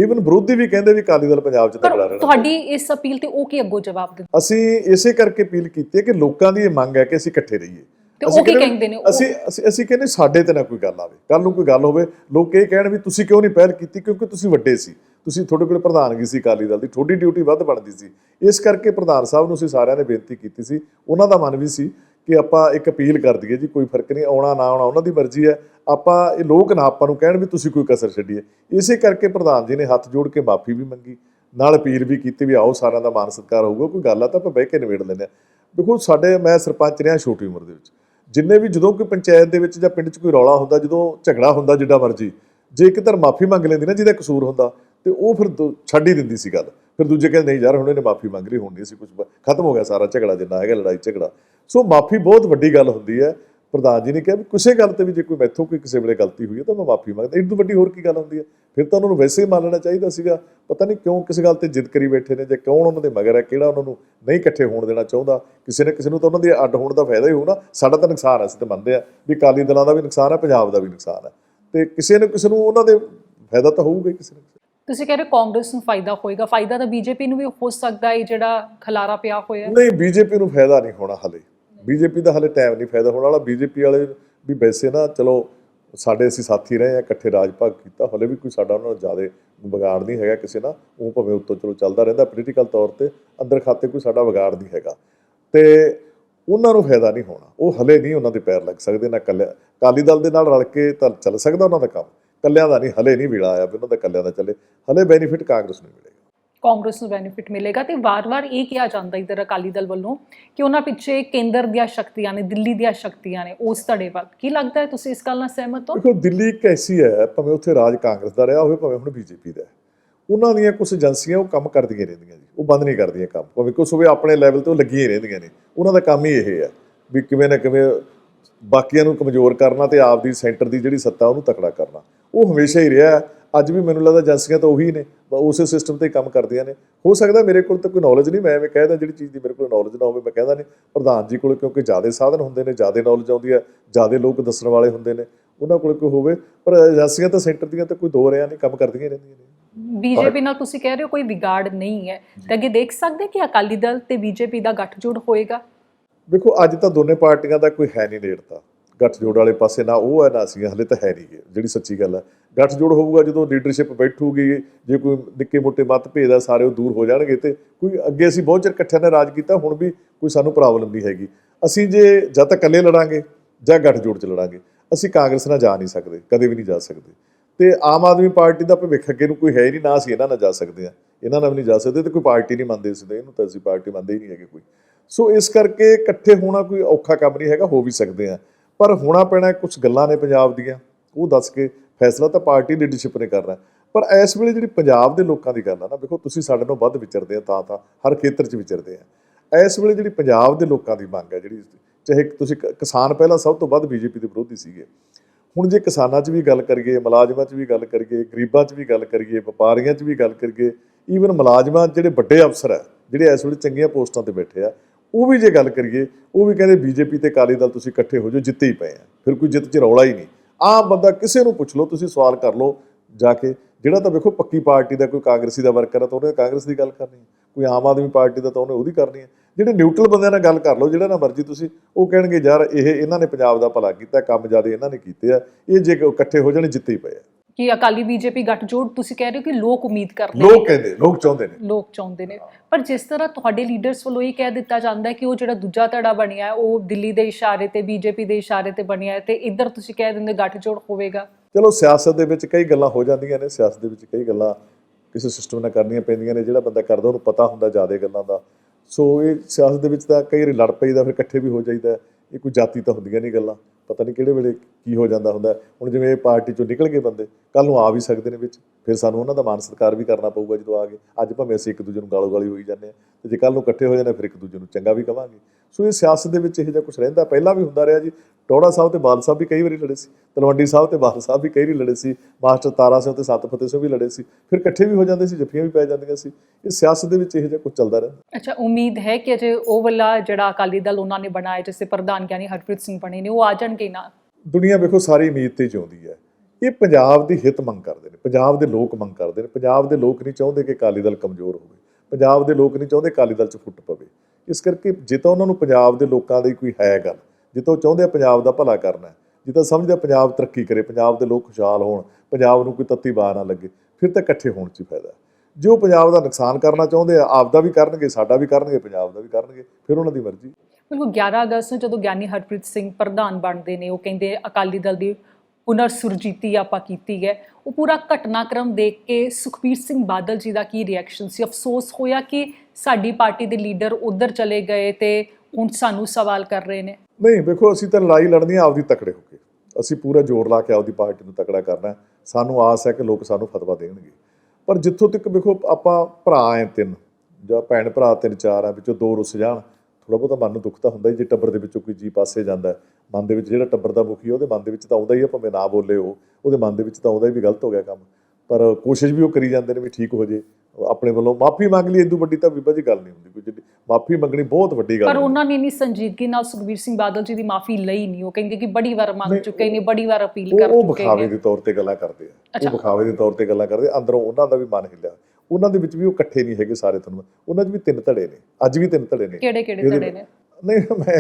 ਈਵਨ ਵਿਰੋਧੀ ਵੀ ਕਹਿੰਦੇ ਵੀ ਅਕਾਲੀ ਦਲ ਪੰਜਾਬ 'ਚ ਤਕੜਾ ਰਹਿਣਾ ਤੁਹਾਡੀ ਇਸ ਅਪੀਲ ਤੇ ਉਹ ਕੀ ਅੱਗੋਂ ਜਵਾਬ ਦਿੰਦੇ? ਅਸੀਂ ਇਸੇ ਕਰਕੇ ਅਪੀਲ ਕੀਤੀ ਹੈ ਕਿ ਲੋਕਾਂ ਦੀ ਇਹ ਮੰਗ ਹੈ ਕਿ ਅਸੀਂ ਇਕੱਠੇ ਰਹੀਏ। ਤੇ ਉਹ ਕੀ ਕਹਿੰਦੇ- ਨੇ? ਅਸੀਂ ਅਸੀਂ ਅਸੀਂ ਕਹਿੰਦੇ ਸਾਡੇ ਤੇ ਨਾ ਕੋਈ ਗੱਲ ਆਵੇ। ਕੱਲ ਨੂੰ ਕੋਈ ਗੱਲ ਹੋਵੇ ਲੋਕ ਇਹ ਕਹਿਣ ਵੀ ਤੁਸੀਂ ਕਿਉਂ ਨਹੀਂ ਪਹਿਲ ਕੀਤੀ? ਕਿਉਂਕਿ ਤੁਸੀਂ ਵੱਡੇ ਸੀ। ਤੁਸੀਂ ਤੁਹਾਡੇ ਕੋਲ ਪ੍ਰਧਾਨਗੀ ਸੀ ਅਕਾਲੀ ਦਲ ਦੀ? ਤੁਹਾਡੀ ਡਿਊਟੀ ਵੱਧ ਬਣਦੀ ਸੀ। ਇਸ ਕਰਕੇ ਪ੍ਰਧਾਨ ਸਾਹਿਬ ਨੂੰ ਅਸੀਂ ਸਾਰਿਆਂ ਨੇ ਬੇਨਤੀ ਕੀਤੀ ਸੀ। ਉਹਨਾਂ ਦਾ ਮਨ ਵੀ ਸੀ ਕਿ ਆਪਾਂ ਇੱਕ ਅਪੀਲ ਕਰ ਦਈਏ ਜੀ, ਕੋਈ ਫ਼ਰਕ ਨਹੀਂ, ਆਉਣਾ ਨਾ ਆਉਣਾ, ਉਹਨਾਂ ਦੀ ਮਰਜ਼ੀ ਹੈ। ਆਪਾਂ ਇਹ ਲੋਕ ਨਾ ਆਪਾਂ ਨੂੰ ਕਹਿਣ ਵੀ ਤੁਸੀਂ ਕੋਈ ਕਸਰ ਛੱਡੀਏ। ਇਸੇ ਕਰਕੇ ਪ੍ਰਧਾਨ ਜੀ ਨੇ ਹੱਥ ਜੋੜ ਕੇ ਮਾਫੀ ਵੀ ਮੰਗੀ। ਨਾਲ ਅਪੀਲ ਵੀ ਕੀਤੀ ਵੀ ਆਓ, ਸਾਰਿਆਂ ਦਾ ਮਾਨ ਸਤਿਕਾਰ ਹੋਊਗਾ, ਕੋਈ ਗੱਲ ਆ ਤਾਂ ਆਪਾਂ ਬਹਿ ਕੇ ਨਿਬੇੜ ਲੈਂਦੇ ਆ ਦੇਖੋ, ਸਾਡੇ ਮੈਂ ਸਰਪੰਚ ਰਿਹਾ ਛੋਟੀ ਉਮਰ ਦੇ ਵਿੱਚ। ਜਿੰਨੇ ਵੀ ਜਦੋਂ ਕੋਈ ਪੰਚਾਇਤ ਦੇ ਵਿੱਚ ਜਾਂ ਪਿੰਡ 'ਚ ਕੋਈ ਰੌਲਾ ਹੁੰਦਾ, ਜਦੋਂ ਝਗੜਾ ਹੁੰਦਾ, ਜਿੱਡਾ ਮਰਜ਼ੀ, ਜੇ ਇੱਕ ਧਰ ਮਾਫੀ ਮੰਗ ਲੈਂਦੀ ਨਾ, ਜਿਹਦਾ ਕਸੂਰ ਹੁੰਦਾ ਤੇ ਉਹ ਫਿਰ ਦੋ- ਛੱਡ ਹੀ ਦਿੰਦੀ ਸੀ ਗੱਲ। ਫਿਰ ਦੂਜੇ ਕਹਿੰਦੇ, ਨਹੀਂ ਯਾਰ, ਹੁਣ ਇਹਨੇ ਮਾਫੀ ਮੰਗ ਰਹੀ ਹੁਣ ਨਹੀਂ ਸੀ ਕੁਝ ਖਤਮ ਹੋ ਗਿਆ ਸਾਰਾ ਝਗੜਾ ਜਿੰਨਾ ਹੈਗਾ, ਲੜਾਈ ਝਗੜਾ। ਸੋ ਮਾਫੀ ਬਹੁਤ ਵੱਡੀ ਗੱਲ ਹੁੰਦੀ ਹੈ। ਪ੍ਰਧਾਨ ਜੀ ਨੇ ਕਿਹਾ ਵੀ ਕਿਸੇ ਗੱਲ ਤੇ ਵੀ ਜੇ ਕੋਈ ਮੈਥੋਂ ਕੋਈ ਕਿਸੇ ਵੇਲੇ ਗਲਤੀ ਹੋਈ ਹੈ ਤਾਂ ਮੈਂ ਮਾਫੀ ਮੰਗਦਾ। ਇਹ ਤੋਂ ਵੱਡੀ ਹੋਰ ਕੀ ਗੱਲ ਹੁੰਦੀ ਹੈ? ਫਿਰ ਤਾਂ ਉਹਨਾਂ ਨੂੰ ਵੈਸੇ ਹੀ ਮੰਨ ਲੈਣਾ ਚਾਹੀਦਾ ਸੀਗਾ। ਪਤਾ ਨਹੀਂ ਕਿਉਂ ਕਿਸੇ ਗੱਲ ਤੇ ਜਿੱਦ ਕਰੀ ਬੈਠੇ ਨੇ, ਜਾਂ ਕੌਣ ਉਹਨਾਂ ਦੇ ਮਗਰ ਹੈ, ਕਿਹੜਾ ਉਹਨਾਂ ਨੂੰ ਨਹੀਂ ਇਕੱਠੇ ਹੋਣ ਦੇਣਾ ਚਾਹੁੰਦਾ? ਕਿਸੇ ਨੇ ਕਿਸੇ ਨੂੰ ਤਾਂ ਉਹਨਾਂ ਦੇ ਅੱਡ ਹੋਣ ਦਾ ਫਾਇਦਾ ਹੀ ਹੋਊ ਨਾ ਸਾਡਾ ਤਾਂ ਨੁਕਸਾਨ ਹੈ, ਅਸੀਂ ਤਾਂ ਮੰਨਦੇ ਆ ਵੀ ਅਕਾਲੀ ਦਲਾਂ ਦਾ ਵੀ ਨੁਕਸਾਨ ਹੈ, ਪੰਜਾਬ ਦਾ ਵੀ ਨੁਕਸਾਨ ਹੈ। ਤੇ ਕਿਸੇ ਨਾ ਕਿਸੇ ਨੂੰ ਉਹਨਾਂ ਦੇ ਫਾਇਦਾ ਤਾਂ ਹੋਊਗਾ ਹੀ ਕਿਸੇ ਨੇ। ਤੁਸੀਂ ਕਹਿ ਰਹੇ ਹੋ ਕਾਂਗਰਸ ਨੂੰ ਫਾਇਦਾ ਹੋਏਗਾ, ਫਾਇਦਾ ਤਾਂ ਬੀਜੇਪੀ ਨੂੰ ਵੀ ਹੋ ਸਕਦਾ ਹੈ ਜਿਹੜਾ ਖਲਾਰਾ ਪਿਆ ਹੋਇਆ ਹੈ। ਨਹੀਂ, ਬੀਜੇਪੀ ਨੂੰ ਫਾਇਦਾ ਨਹੀਂ ਹੋਣਾ ਹਲੇ। ਬੀਜੇਪੀ ਦਾ ਹਲੇ ਟਾਈਮ ਨਹੀਂ ਫਾਇਦਾ ਹੋਣ। ਵਾਲਾ ਬੀਜੇਪੀ ਵਾਲੇ ਵੀ ਵੈਸੇ ਨਾ, ਚਲੋ, ਸਾਡੇ ਅਸੀਂ ਸਾਥੀ ਰਹੇ ਆ ਇਕੱਠੇ ਰਾਜ ਭਾਗ ਕੀਤਾ, ਹਲੇ ਵੀ ਕੋਈ ਸਾਡਾ ਉਹਨਾਂ ਨਾਲ ਜ਼ਿਆਦਾ ਵਿਗਾੜ ਨਹੀਂ ਹੈਗਾ ਕਿਸੇ ਨਾਲ। ਉਹ ਭਾਵੇਂ ਉੱਤੋਂ ਚਲੋ ਚੱਲਦਾ ਰਹਿੰਦਾ ਪੋਲੀਟੀਕਲ ਤੌਰ ਤੇ, ਅੰਦਰ ਖਾਤੇ ਕੋਈ ਸਾਡਾ ਵਿਗਾੜ ਨਹੀਂ ਹੈਗਾ। ਤੇ ਉਹਨਾਂ ਨੂੰ ਫਾਇਦਾ ਨਹੀਂ ਹੋਣਾ। ਉਹ ਹਲੇ ਨਹੀਂ ਉਹਨਾਂ ਦੇ ਪੈਰ ਲੱਗ ਸਕਦੇ, ਨਾ ਕੱਲਿਆ ਅਕਾਲੀ ਦਲ ਦੇ ਨਾਲ ਰਲ ਕੇ ਤਾਂ ਚੱਲ ਸਕਦਾ ਉਹਨਾਂ ਦਾ ਕੰਮ। ਕੱਲਿਆਂ ਦਾ ਨਹੀਂ ਹਲੇ ਨਹੀਂ ਵੇਲਾ ਆਇਆ ਵੀ ਉਹਨਾਂ ਦਾ ਕੱਲਿਆਂ ਦਾ ਚੱਲੇ। ਹਲੇ ਬੈਨੀਫਿਟ ਕਾਂਗਰਸ ਨੂੰ ਮਿਲੇਗਾ। ਕਾਂਗਰਸ ਨੂੰ ਬੈਨੀਫਿਟ ਮਿਲੇਗਾ ਤੇ ਵਾਰ-ਵਾਰ ਇਹ ਕਿਹਾ ਜਾਂਦਾ ਇਧਰ ਅਕਾਲੀ ਦਲ ਵੱਲੋਂ ਕਿ ਉਹਨਾਂ ਪਿੱਛੇ ਕੇਂਦਰ ਦੀਆਂ ਸ਼ਕਤੀਆਂ ਨੇ ਦਿੱਲੀ ਦੀਆਂ ਸ਼ਕਤੀਆਂ ਨੇ ਉਸ ਧੜੇ ਵੱਲ। ਕੀ ਲੱਗਦਾ ਹੈ ਤੁਸੀਂ ਇਸ ਗੱਲ ਨਾਲ ਸਹਿਮਤ ਹੋ? ਦੇਖੋ ਦਿੱਲੀ ਇੱਕ ਐਸੀ ਹੈ ਭਾਵੇਂ ਉੱਥੇ ਰਾਜ ਕਾਂਗਰਸ ਦਾ ਰਿਹਾ ਹੋਵੇ ਭਾਵੇਂ ਹੁਣ ਬੀਜੇਪੀ ਦਾ। ਉਹਨਾਂ ਦੀਆਂ ਕੁਝ ਏਜੰਸੀਆਂ ਉਹ ਕੰਮ ਕਰਦੀਆਂ ਰਹਿੰਦੀਆਂ ਜੀ ਉਹ ਬੰਦ ਨਹੀਂ ਕਰਦੀਆਂ ਕੰਮ। ਭਾਵੇਂ ਕੁਛ ਹੋਵੇ ਆਪਣੇ ਲੈਵਲ ਤੇ ਉਹ ਲੱਗੀਆਂ ਰਹਿੰਦੀਆਂ ਨੇ। ਉਹਨਾਂ ਦਾ ਕੰਮ ਹੀ ਇਹ ਹੈ ਵੀ ਕਿਵੇਂ ਨਾ ਕਿਵੇਂ ਬਾਕੀਆਂ ਨੂੰ ਕਮਜ਼ੋਰ ਕਰਨਾ ਤੇ ਆਪ ਦੀ ਸੈਂਟਰ ਦੀ ਜਿਹੜੀ ਸੱਤਾ ਉਹਨੂੰ ਤਕੜਾ ਕਰਨਾ। ਉਹ ਹਮੇਸ਼ਾ ਹੀ ਰਿਹਾ। ਅੱਜ ਵੀ ਮੈਨੂੰ ਲੱਗਦਾ ਏਜੰਸੀਆਂ ਤਾਂ ਉਹੀ ਨੇ ਉਸੇ ਸਿਸਟਮ ਤੇ ਕੰਮ ਕਰਦੀਆਂ ਨੇ। ਹੋ ਸਕਦਾ ਮੇਰੇ ਕੋਲ ਤਾਂ ਕੋਈ ਨੌਲੇਜ ਨਹੀਂ ਮੈਂ ਐਵੇਂ ਕਹਿਦਾ ਜਿਹੜੀ ਚੀਜ਼ ਦੀ ਮੇਰੇ ਕੋਲ ਨੌਲੇਜ ਨਾ ਹੋਵੇ ਮੈਂ ਕਹਿੰਦਾ ਨਹੀਂ ਪ੍ਰਧਾਨ ਜੀ ਕੋਲ ਕਿਉਂਕਿ ਜ਼ਿਆਦਾ ਸਾਧਨ ਹੁੰਦੇ ਨੇ ਜ਼ਿਆਦਾ ਨੌਲੇਜ ਆਉਂਦੀ ਹੈ ਜ਼ਿਆਦਾ ਲੋਕ ਦੱਸਣ ਵਾਲੇ ਹੁੰਦੇ ਨੇ ਉਹਨਾਂ ਕੋਲ ਕੋਈ ਹੋਵੇ ਪਰ ਏਜੰਸੀਆਂ ਤਾਂ ਸੈਂਟਰ ਦੀਆਂ ਤਾਂ ਕੋਈ ਦੋ ਰਿਆ ਨਹੀਂ ਕੰਮ ਕਰਦੀਆਂ ਰਹਿੰਦੀਆਂ ਨੇ। ਬੀਜੇਪੀ ਨਾਲ ਤੁਸੀਂ ਕਹਿ ਰਹੇ ਹੋ ਕੋਈ ਵਿਗਾੜ ਨਹੀਂ ਹੈ। ਤੇ ਅੱਗੇ ਦੇਖ ਸਕਦੇ ਕਿ ਅਕਾਲੀ ਦਲ ਤੇ ਬੀਜੇਪੀ ਦਾ ਗੱਠਜੋੜ ਹੋਏਗਾ? ਦੇਖੋ ਅੱਜ ਤਾਂ ਦੋਨੇ ਪਾਰਟੀਆਂ ਦਾ ਕੋਈ ਹੈ ਨਹੀਂ ਨੇੜਤਾ। ਗੱਠਜੋੜ ਵਾਲੇ ਪਾਸੇ ਨਾ ਉਹ ਹੈ ਨਾ ਅਸੀਂ ਹਲੇ ਤਾਂ ਹੈ ਨਹੀਂ ਗੇ, ਜਿਹੜੀ ਸੱਚੀ ਗੱਲ ਹੈ ਗੱਠਜੋੜ ਹੋਊਗਾ ਜਦੋਂ ਲੀਡਰਸ਼ਿਪ ਬੈਠੂਗੀ ਜੇ ਕੋਈ ਨਿੱਕੇ ਮੋਟੇ ਮਤਭੇਦ ਆ ਸਾਰੇ ਉਹ ਦੂਰ ਹੋ ਜਾਣਗੇ ਤੇ ਕੋਈ ਅੱਗੇ ਅਸੀਂ ਬਹੁਤ ਚਿਰ ਇਕੱਠਿਆਂ ਨੇ ਰਾਜ ਕੀਤਾ ਹੁਣ ਵੀ ਕੋਈ ਸਾਨੂੰ ਪ੍ਰੋਬਲਮ ਨਹੀਂ ਹੈਗੀ। ਅਸੀਂ ਜੇ ਜਦ ਤੱਕ ਇਕੱਲੇ ਲੜਾਂਗੇ ਜਾਂ ਗੱਠਜੋੜ ਚ ਲੜਾਂਗੇ ਅਸੀਂ ਕਾਂਗਰਸ ਨਾਲ ਜਾ ਨਹੀਂ ਸਕਦੇ ਕਦੇ ਵੀ ਨਹੀਂ ਜਾ ਸਕਦੇ। ਤੇ ਆਮ ਆਦਮੀ ਪਾਰਟੀ ਦਾ ਭਵਿੱਖ ਅੱਗੇ ਨੂੰ ਕੋਈ ਹੈ ਹੀ ਨਹੀਂ ਨਾ ਅਸੀਂ ਇਹਨਾਂ ਨਾਲ ਜਾ ਸਕਦੇ ਆ ਇਹਨਾਂ ਨਾਲ ਵੀ ਨਹੀਂ ਜਾ ਸਕਦੇ ਤੇ ਕੋਈ ਪਾਰਟੀ ਨਹੀਂ ਮੰਨਦੇ ਸੀ ਤੇ ਇਹਨੂੰ ਤਾਂ ਅਸੀਂ ਪਾਰਟੀ ਮੰਨਦੇ ਹੀ ਨਹੀਂ ਹੈਗੇ ਕੋਈ। ਸੋ ਇਸ ਕਰਕੇ ਇਕੱਠੇ ਹੋਣਾ ਕੋਈ ਔਖਾ ਕੰਮ ਨਹੀਂ ਹੈਗਾ ਹੋ ਵੀ ਸਕਦੇ ਆ ਪਰ ਹੋਣਾ ਪੈਣਾ ਕੁਝ ਗੱਲਾਂ ਨੇ ਪੰਜਾਬ ਦੀਆਂ, ਉਹ ਦੱਸ ਕੇ ਫੈਸਲਾ ਤਾਂ ਪਾਰਟੀ ਲੀਡਰਸ਼ਿਪ ਨੇ ਕਰਨਾ ਪਰ ਇਸ ਵੇਲੇ ਜਿਹੜੀ ਪੰਜਾਬ ਦੇ ਲੋਕਾਂ ਦੀ ਗੱਲ ਆ ਨਾ, ਵੇਖੋ ਤੁਸੀਂ ਸਾਡੇ ਨਾਲੋਂ ਵੱਧ ਵਿਚਰਦੇ ਆ, ਤਾਂ ਤਾਂ ਹਰ ਖੇਤਰ 'ਚ ਵਿਚਰਦੇ ਆ। ਇਸ ਵੇਲੇ ਜਿਹੜੀ ਪੰਜਾਬ ਦੇ ਲੋਕਾਂ ਦੀ ਮੰਗ ਹੈ ਜਿਹੜੀ ਚਾਹੇ ਤੁਸੀਂ ਕਿਸਾਨ ਪਹਿਲਾਂ ਸਭ ਤੋਂ ਵੱਧ ਬੀਜੇਪੀ ਦੇ ਵਿਰੋਧੀ ਸੀਗੇ। ਹੁਣ ਜੇ ਕਿਸਾਨਾਂ 'ਚ ਵੀ ਗੱਲ ਕਰੀਏ, ਮੁਲਾਜ਼ਮਾਂ 'ਚ ਵੀ ਗੱਲ ਕਰੀਏ, ਗਰੀਬਾਂ 'ਚ ਵੀ ਗੱਲ ਕਰੀਏ, ਵਪਾਰੀਆਂ 'ਚ ਵੀ ਗੱਲ ਕਰੀਏ ਈਵਨ ਮੁਲਾਜ਼ਮਾਂ ਜਿਹੜੇ ਵੱਡੇ ਅਫਸਰ ਆ, ਜਿਹੜੇ ਇਸ ਵੇਲੇ ਚੰਗੀਆਂ ਪੋਸਟਾਂ ਤੇ ਬੈਠੇ ਆ ਉਹ ਵੀ ਜੇ ਗੱਲ ਕਰੀਏ, ਉਹ ਵੀ ਕਹਿੰਦੇ ਬੀਜੇਪੀ ਤੇ ਅਕਾਲੀ ਦਲ ਤੁਸੀਂ ਇਕੱਠੇ ਹੋ ਜਾਓ, ਜਿੱਤੇ ਹੀ ਪਏ ਆ। ਫਿਰ ਕੋਈ ਜਿੱਤ 'ਚ ਰੌਲਾ ਹੀ ਨਹੀਂ। ਆਮ ਬੰਦਾ ਕਿਸੇ ਨੂੰ ਪੁੱਛ ਲਓ, ਤੁਸੀਂ ਸਵਾਲ ਕਰ ਲਓ ਜਾ ਕੇ। ਜਿਹੜਾ ਤਾਂ ਵੇਖੋ ਪੱਕੀ ਪਾਰਟੀ ਦਾ ਕੋਈ ਕਾਂਗਰਸੀ ਦਾ ਵਰਕਰ ਹੈ ਤਾਂ ਉਹਨੇ ਕਾਂਗਰਸ ਦੀ ਗੱਲ ਕਰਨੀ ਹੈ ਕੋਈ ਆਮ ਆਦਮੀ ਪਾਰਟੀ ਦਾ ਤਾਂ ਉਹਨੇ ਉਹਦੀ ਕਰਨੀ ਹੈ ਜਿਹੜੇ ਨਿਊਟਰਲ ਬੰਦਿਆਂ ਨਾਲ ਗੱਲ ਕਰ ਲਓ, ਜਿਹੜਾ ਨਾ ਮਰਜ਼ੀ ਤੁਸੀਂ, ਉਹ ਕਹਿਣਗੇ, ਯਾਰ, ਇਹ, ਇਹਨਾਂ ਨੇ ਪੰਜਾਬ ਦਾ ਭਲਾ ਕੀਤਾ, ਕੰਮ ਜ਼ਿਆਦਾ ਇਹਨਾਂ ਨੇ ਕੀਤੇ ਆ। ਇਹ ਜੇ ਇਕੱਠੇ ਹੋ ਜਾਣ ਜਿੱਤੇ ਹੀ ਪਏ ਆ। ਕਿ ਅਕਾਲੀ ਬੀਜੇਪੀ ਗੱਠਜੋੜ ਤੁਸੀਂ ਕਹਿ ਰਹੇ ਹੋ ਕਿ ਲੋਕ ਉਮੀਦ ਕਰਦੇ ਨੇ। ਲੋਕ ਕਹਿੰਦੇ ਲੋਕ ਚਾਹੁੰਦੇ ਨੇ। ਲੋਕ ਚਾਹੁੰਦੇ ਨੇ। ਪਰ ਜਿਸ ਤਰ੍ਹਾਂ ਤੁਹਾਡੇ ਲੀਡਰਸ ਵੱਲੋਂ ਇਹ ਕਹਿ ਦਿੱਤਾ ਜਾਂਦਾ ਹੈ ਕਿ ਉਹ ਜਿਹੜਾ ਦੂਜਾ ਧੜਾ ਬਣਿਆ ਹੈ ਉਹ ਦਿੱਲੀ ਦੇ ਇਸ਼ਾਰੇ ਤੇ ਬੀਜੇਪੀ ਦੇ ਇਸ਼ਾਰੇ ਤੇ ਬਣਿਆ ਹੈ ਤੇ ਇੱਧਰ ਤੁਸੀਂ ਕਹਿ ਦਿੰਦੇ ਗੱਠਜੋੜ ਹੋਵੇਗਾ। ਚਲੋ ਸਿਆਸਤ ਦੇ ਵਿੱਚ ਕਈ ਗੱਲਾਂ ਹੋ ਜਾਂਦੀਆਂ ਨੇ। ਸਿਆਸਤ ਦੇ ਵਿੱਚ ਕਈ ਗੱਲਾਂ ਕਿਸੇ ਸਿਸਟਮ ਨਾਲ ਕਰਨੀਆਂ ਪੈਂਦੀਆਂ ਨੇ। ਜਿਹੜਾ ਬੰਦਾ ਕਰਦਾ ਉਹਨੂੰ ਪਤਾ ਹੁੰਦਾ ਜ਼ਿਆਦਾ ਗੱਲਾਂ ਦਾ। ਸੋ ਇਹ ਸਿਆਸਤ ਦੇ ਵਿੱਚ ਤਾਂ ਕਈ ਵਾਰੀ ਲੜ ਪਈਦਾ ਫਿਰ ਇਕੱਠੇ ਵੀ ਹੋ ਜਾਈਦਾ ਇਹ ਕੋਈ ਜਾਤੀ ਤਾਂ ਹੁੰਦੀਆਂ ਨਹੀਂ ਗੱਲਾਂ। ਪਤਾ ਨਹੀਂ ਕਿਹੜੇ ਵੇਲੇ ਕੀ ਹੋ ਜਾਂਦਾ ਹੁੰਦਾ। ਹੁਣ ਜਿਵੇਂ ਇਹ ਪਾਰਟੀ ਚੋਂ ਨਿਕਲ ਗਏ ਬੰਦੇ ਕੱਲ ਨੂੰ ਆ ਵੀ ਸਕਦੇ ਨੇ ਵਿੱਚ, ਫਿਰ ਸਾਨੂੰ ਉਹਨਾਂ ਦਾ ਮਾਨ ਸਤਿਕਾਰ ਵੀ ਕਰਨਾ ਪਊਗਾ ਜਦੋਂ ਆ ਗਏ। ਅੱਜ ਭਾਵੇਂ ਅਸੀਂ ਇੱਕ ਦੂਜੇ ਨੂੰ ਗਾਲੋ ਗਾਲੀ ਹੋਈ ਜਾਂਦੇ ਆ ਤੇ ਜੇ ਕੱਲ ਨੂੰ ਇਕੱਠੇ ਹੋ ਜਾਂਦੇ ਫਿਰ ਇੱਕ ਦੂਜੇ ਨੂੰ ਚੰਗਾ ਵੀ ਕਵਾਂਗੇ। ਸੋ ਇਹ ਸਿਆਸਤ ਦੇ ਵਿੱਚ ਇਹੋ ਜਿਹਾ ਕੁਝ ਰਹਿੰਦਾ। ਪਹਿਲਾਂ ਵੀ ਹੁੰਦਾ ਰਿਹਾ ਜੀ ਟੋੜਾ ਸਾਹਿਬ ਤੇ ਬਾਲ ਸਾਹਿਬ ਵੀ ਕਈ ਵਾਰੀ ਲੜੇ ਸੀ, ਤਲਵੰਡੀ ਸਾਹਿਬ ਤੇ ਬਾਲ ਸਾਹਿਬ ਵੀ ਕਈ ਵਾਰੀ ਲੜੇ ਸੀ, ਮਾਸਟਰ ਤਾਰਾ ਸਿੰਘ ਤੇ ਸਤ ਫਤਿਹ ਸਿੰਘ ਵੀ ਲੜੇ ਸੀ, ਫਿਰ ਇਕੱਠੇ ਵੀ ਹੋ ਜਾਂਦੇ ਸੀ, ਜੱਫੀਆਂ ਵੀ ਪੈ ਜਾਂਦੀਆਂ ਸੀ। ਇਹ ਸਿਆਸਤ ਦੇ ਵਿੱਚ ਇਹੋ ਜਿਹਾ ਕੁਝ ਚੱਲਦਾ ਰਹਿੰਦਾ। ਅੱਛਾ, ਉਮੀਦ ਹੈ ਕਿ ਅਜੇ ਉਹ ਵਾਲਾ ਜਿਹੜਾ ਅਕਾਲੀ ਦਲ ਉਹਨਾਂ ਨੇ ਬਣਾਇਆ, ਜਿਸ ਪ੍ਰਧਾਨ ਗਿਆਨੀ ਹਰਪ੍ਰੀਤ ਸਿੰਘ ਬਣੇ ਨੇ, ਉਹ ਆ ਜਾਣਗੇ ਨਾ। ਦੁਨੀਆ ਵੇਖੋ ਸਾਰੀ ਉਮੀਦ ਤੇ ਜਿਉਂਦੀ ਹੈ। ਇਹ ਪੰਜਾਬ ਦੀ ਹਿੱਤ ਮੰਗ ਕਰਦੇ ਨੇ, ਪੰਜਾਬ ਦੇ ਲੋਕ ਮੰਗ ਕਰਦੇ ਨੇ। ਪੰਜਾਬ ਦੇ ਲੋਕ ਨਹੀਂ ਚਾਹੁੰਦੇ ਕਿ ਅਕਾਲੀ ਦਲ ਕਮਜ਼ੋਰ ਹੋਵੇ। ਪੰਜਾਬ ਦੇ ਲੋਕ ਨਹੀਂ ਚਾਹੁੰਦੇ ਅਕਾਲੀ ਦਲ 'ਚ ਫੁੱਟ ਪਵੇ। ਇਸ ਕਰਕੇ ਜੇ ਤਾਂ ਉਹਨਾਂ ਨੂੰ ਪੰਜਾਬ ਦੇ ਲੋਕਾਂ ਦੀ ਕੋਈ ਹੈ ਗੱਲ, ਜੇ ਤਾਂ ਉਹ ਚਾਹੁੰਦੇ ਆ ਪੰਜਾਬ ਦਾ ਭਲਾ ਕਰਨਾ ਜੇ ਤਾਂ ਸਮਝਦੇ ਪੰਜਾਬ ਤਰੱਕੀ ਕਰੇ, ਪੰਜਾਬ ਦੇ ਲੋਕ ਖੁਸ਼ਹਾਲ ਹੋਣ, ਪੰਜਾਬ ਨੂੰ ਕੋਈ ਤੱਤੀ ਬਾਹ ਨਾ ਲੱਗੇ, ਫਿਰ ਤਾਂ ਇਕੱਠੇ ਹੋਣ 'ਚ ਹੀ ਫਾਇਦਾ ਹੈ। ਜੇ ਉਹ ਪੰਜਾਬ ਦਾ ਨੁਕਸਾਨ ਕਰਨਾ ਚਾਹੁੰਦੇ ਆ ਆਪ ਦਾ ਵੀ ਕਰਨਗੇ, ਸਾਡਾ ਵੀ ਕਰਨਗੇ, ਪੰਜਾਬ ਦਾ ਵੀ ਕਰਨਗੇ, ਫਿਰ ਉਹਨਾਂ ਦੀ ਮਰਜ਼ੀ। ਬਿਲਕੁਲ 11 ਅਗਸਤ ਨੂੰ ਜਦੋਂ ਗਿਆਨੀ ਹਰਪ੍ਰੀਤ ਸਿੰਘ ਪ੍ਰਧਾਨ ਬਣਦੇ ਨੇ, ਉਹ ਕਹਿੰਦੇ ਅਕਾਲੀ ਦਲ ਦੀ ਪੁਨਰ ਸੁਰਜੀਤੀ ਆਪਾਂ ਕੀਤੀ ਹੈ। ਉਹ ਪੂਰਾ ਘਟਨਾਕ੍ਰਮ ਦੇਖ ਕੇ ਸੁਖਬੀਰ ਸਿੰਘ ਬਾਦਲ ਜੀ ਦਾ ਕੀ ਰਿਐਕਸ਼ਨ ਸੀ? ਅਫਸੋਸ ਹੋਇਆ ਕਿ ਸਾਡੀ ਪਾਰਟੀ ਦੇ ਲੀਡਰ ਉਧਰ ਚਲੇ ਗਏ ਤੇ ਹੁਣ ਸਾਨੂੰ ਸਵਾਲ ਕਰ ਰਹੇ ਨੇ? ਨਹੀਂ, ਵੇਖੋ, ਅਸੀਂ ਤਾਂ ਲੜਾਈ ਲੜਨੀ ਆਪਦੀ ਤਕੜੇ ਹੋ ਕੇ। ਅਸੀਂ ਪੂਰਾ ਜ਼ੋਰ ਲਾ ਕੇ ਆਪਦੀ ਪਾਰਟੀ ਨੂੰ ਤਕੜਾ ਕਰਨਾ ਸਾਨੂੰ ਆਸ ਹੈ ਕਿ ਲੋਕ ਸਾਨੂੰ ਫਤਵਾ ਦੇਣਗੇ। ਪਰ ਜਿੱਥੋਂ ਤੱਕ ਵੇਖੋ, ਆਪਾਂ ਭਰਾ ਐ ਤਿੰਨ, ਜਾਂ ਭੈਣ ਭਰਾ ਤਿੰਨ ਚਾਰ ਆ ਵਿੱਚੋਂ ਦੋ ਰੁੱਸ ਜਾਣ। ਥੋੜਾ ਬਹੁਤਾ ਮਨ ਨੂੰ ਦੁੱਖ ਤਾਂ ਹੁੰਦਾ ਜੇ ਟੱਬਰ ਦੇ ਵਿੱਚੋਂ ਕੋਈ ਜੀ ਪਾਸੇ ਜਾਂਦਾ। ਮਨ ਦੇ ਵਿੱਚ ਜਿਹੜਾ ਟੱਬਰ ਦਾ ਮੁਖੀ ਉਹਦੇ ਮਨ ਦੇ ਵਿੱਚ ਤਾਂ ਆਉਂਦਾ ਹੀ ਆ ਭਾਵੇਂ ਨਾ ਬੋਲੇ ਉਹ। ਉਹਦੇ ਮਨ ਦੇ ਵਿੱਚ ਤਾਂ ਆਉਂਦਾ ਹੀ ਵੀ ਗਲਤ ਹੋ ਗਿਆ ਕੰਮ। ਪਰ ਕੋਸ਼ਿਸ਼ ਵੀ ਉਹ ਕਰੀ ਜਾਂਦੇ ਨੇ ਵੀ ਠੀਕ ਹੋ ਜੇ। ਆਪਣੇ ਵੱਲੋਂ ਮਾਫੀ ਮੰਗ ਲਈ ਇਦੋਂ ਵੱਡੀ ਤਾਂ ਬੀਬਾ ਜੀ ਗੱਲ ਨਹੀਂ ਹੁੰਦੀ ਕੋਈ ਜਿਹੜੀ ਮਾਫੀ ਮੰਗਣੀ ਬਹੁਤ ਵੱਡੀ ਗੱਲ ਪਰ ਉਹਨਾਂ ਨੇ ਨਹੀਂ ਸੰਜੀਦਗੀ ਨਾਲ ਸੁਖਬੀਰ ਸਿੰਘ ਬਾਦਲ ਜੀ ਦੀ ਮਾਫੀ ਲਈ ਨਹੀਂ। ਉਹ ਕਹਿੰਦੇ ਕਿ ਬੜੀ ਵਾਰ ਮੰਗ ਚੁੱਕੇ ਨੇ ਬੜੀ ਵਾਰ ਅਪੀਲ ਉਹ ਕਰ ਉਹ ਚੁੱਕੇ ਵਿਖਾਵੇ ਨੇ। ਦੇ ਤੌਰ ਤੇ ਗੱਲਾਂ ਕਰਦੇ ਆ। ਉਹ ਵਿਖਾਵੇ ਦੇ ਤੌਰ ਤੇ ਗੱਲਾਂ ਕਰਦੇ। ਅੰਦਰੋਂ ਉਹਨਾਂ ਦਾ ਵੀ ਮਨ ਹਿੱਲਿਆ। ਉਹਨਾਂ ਦੇ ਵਿੱਚ ਵੀ ਉਹ ਇਕੱਠੇ ਨਹੀਂ ਹੈਗੇ ਸਾਰੇ ਤੁਹਾਨੂੰ ਉਹਨਾਂ 'ਚ ਵੀ ਤਿੰਨ ਧੜੇ ਨੇ। ਅੱਜ ਵੀ ਤਿੰਨ ਧੜੇ ਨੇ। ਕਿਹੜੇ ਕਿਹੜੇ ਧੜੇ ਨੇ? ਨਹੀਂ ਮੈਂ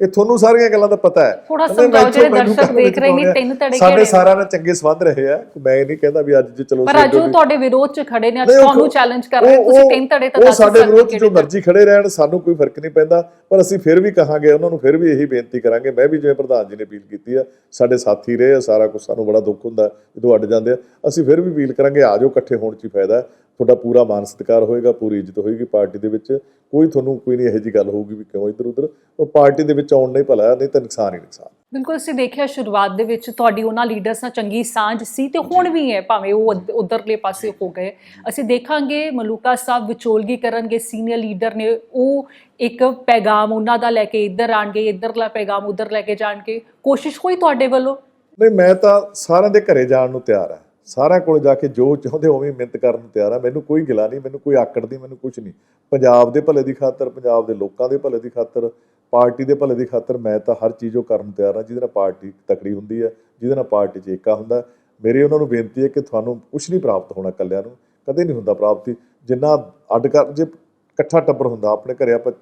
ਇਹ ਤੁਹਾਨੂੰ ਸਾਰੀਆਂ ਗੱਲਾਂ ਦਾ ਪਤਾ ਹੈ। ਥੋੜਾ ਸਮਝਾਓ ਜਿਹੜੇ ਦਰਸ਼ਕ ਦੇਖ ਰਹੇ ਨੇ। ਤਿੰਨ ਧੜੇ ਸਾਡੇ ਸਾਰਿਆਂ ਨਾਲ ਚੰਗੇ ਸੰਬੰਧ ਰਹੇ ਆ। ਮੈਂ ਇਹ ਨਹੀਂ ਕਹਿੰਦਾ ਵੀ ਅੱਜ ਜੇ ਚਲੋ ਪਰ ਅੱਜ ਤੁਹਾਡੇ ਵਿਰੋਧ 'ਚ ਖੜੇ ਨੇ ਅੱਜ ਤੁਹਾਨੂੰ ਚੈਲੰਜ ਕਰ ਰਹੇ ਤੁਸੀਂ ਤਿੰਨ ਧੜੇ ਤਾਂ ਉਹ ਦੱਸ ਸਾਡੇ ਵਿਰੋਧ 'ਚ ਜੋ ਮਰਜ਼ੀ ਖੜੇ ਰਹਿਣ ਸਾਨੂੰ ਕੋਈ ਫ਼ਰਕ ਨਹੀਂ ਪੈਂਦਾ। ਪਰ ਅਸੀਂ ਫਿਰ ਵੀ ਕਹਾਂਗੇ ਉਹਨਾਂ ਨੂੰ ਫਿਰ ਵੀ ਇਹੀ ਬੇਨਤੀ ਕਰਾਂਗੇ। ਮੈਂ ਵੀ ਜਿਵੇਂ ਪ੍ਰਧਾਨ ਜੀ ਨੇ ਅਪੀਲ ਕੀਤੀ ਆ ਸਾਡੇ ਸਾਥੀ ਰਹੇ ਆ ਸਾਰਾ ਕੁਝ ਸਾਨੂੰ ਬੜਾ ਦੁੱਖ ਹੁੰਦਾ ਜਦੋਂ ਅੱਡ ਜਾਂਦੇ ਆ। ਅਸੀਂ ਫਿਰ ਵੀ ਅਪੀਲ ਕਰਾਂਗੇ ਆ ਜਾਓ ਇਕੱਠੇ ਹੋਣ 'ਚ ਹੀ ਫਾਇਦਾ। ਤੁਹਾਡਾ ਪੂਰਾ ਮਾਨ ਸਤਿਕਾਰ ਹੋਏਗਾ ਪੂਰੀ ਇੱਜ਼ਤ ਹੋਏਗੀ ਪਾਰਟੀ ਦੇ ਵਿੱਚ। ਕੋਈ ਤੁਹਾਨੂੰ ਕੋਈ ਨਹੀਂ ਇਹੋ ਜੀ ਗੱਲ ਹੋਊਗੀ ਵੀ ਕਿਉਂ ਇੱਧਰ ਉੱਧਰ। ਉਹ ਪਾਰਟੀ ਦੇ ਵਿੱਚ ਆਉਣ ਨਹੀਂ ਭਲਾ ਨਹੀਂ ਤਾਂ ਨੁਕਸਾਨ ਹੀ ਨੁਕਸਾਨ। ਬਿਲਕੁਲ ਅਸੀਂ ਦੇਖਿਆ ਸ਼ੁਰੂਆਤ ਦੇ ਵਿੱਚ ਤੁਹਾਡੀ ਉਹਨਾਂ ਲੀਡਰਸ ਨਾਲ ਚੰਗੀ ਸਾਂਝ ਸੀ ਤੇ ਹੁਣ ਵੀ ਹੈ ਭਾਵੇਂ ਉਹ ਉਧ- ਉਧਰਲੇ ਪਾਸੇ ਹੋ ਗਏ। ਅਸੀਂ ਦੇਖਾਂਗੇ ਮਲੂਕਾ ਸਾਹਿਬ ਵਿਚੋਲਗੀ ਕਰਨਗੇ ਸੀਨੀਅਰ ਲੀਡਰ ਨੇ ਉਹ ਇੱਕ ਪੈਗਾਮ ਉਹਨਾਂ ਦਾ ਲੈ ਕੇ ਇੱਧਰ ਆਣਗੇ ਇੱਧਰਲਾ ਪੈਗਾਮ ਉਧਰ ਲੈ ਕੇ ਜਾਣਗੇ। ਕੋਸ਼ਿਸ਼ ਹੋਈ ਤੁਹਾਡੇ ਵੱਲੋਂ? ਨਹੀਂ ਮੈਂ ਤਾਂ ਸਾਰਿਆਂ ਦੇ ਘਰੇ ਜਾਣ ਨੂੰ ਤਿਆਰ ਹਾਂ। ਸਾਰਿਆਂ ਕੋਲ ਜਾ ਕੇ ਜੋ ਚਾਹੁੰਦੇ ਉਵੇਂ ਮਿਹਨਤ ਕਰਨ ਨੂੰ ਤਿਆਰ ਆ। ਮੈਨੂੰ ਕੋਈ ਗਿਲਾ ਨਹੀਂ, ਮੈਨੂੰ ਕੋਈ ਆਕੜ ਨਹੀਂ, ਮੈਨੂੰ ਕੁਝ ਨਹੀਂ। ਪੰਜਾਬ ਦੇ ਭਲੇ ਦੀ ਖਾਤਰ, ਪੰਜਾਬ ਦੇ ਲੋਕਾਂ ਦੇ ਭਲੇ ਦੀ ਖਾਤਰ, ਪਾਰਟੀ ਦੇ ਭਲੇ ਦੀ ਖਾਤਰ ਮੈਂ ਤਾਂ ਹਰ ਚੀਜ਼ ਉਹ ਕਰਨ ਨੂੰ ਤਿਆਰ ਹਾਂ ਜਿਹਦੇ ਨਾਲ ਪਾਰਟੀ ਤਕੜੀ ਹੁੰਦੀ ਹੈ ਜਿਹਦੇ ਨਾਲ ਪਾਰਟੀ 'ਚ ਏਕਾ ਹੁੰਦਾ। ਮੇਰੀ ਉਹਨਾਂ ਨੂੰ ਬੇਨਤੀ ਹੈ ਕਿ ਤੁਹਾਨੂੰ ਕੁਝ ਨਹੀਂ ਪ੍ਰਾਪਤ ਹੋਣਾ ਇਕੱਲਿਆਂ ਨੂੰ, ਕਦੇ ਨਹੀਂ ਹੁੰਦਾ ਪ੍ਰਾਪਤੀ। ਜਿੰਨਾ ਅੱਡ ਕਰ, ਜੇ ਇਕੱਠਾ ਟੱਬਰ ਹੁੰਦਾ ਆਪਣੇ ਘਰੇ, ਆਪਾਂ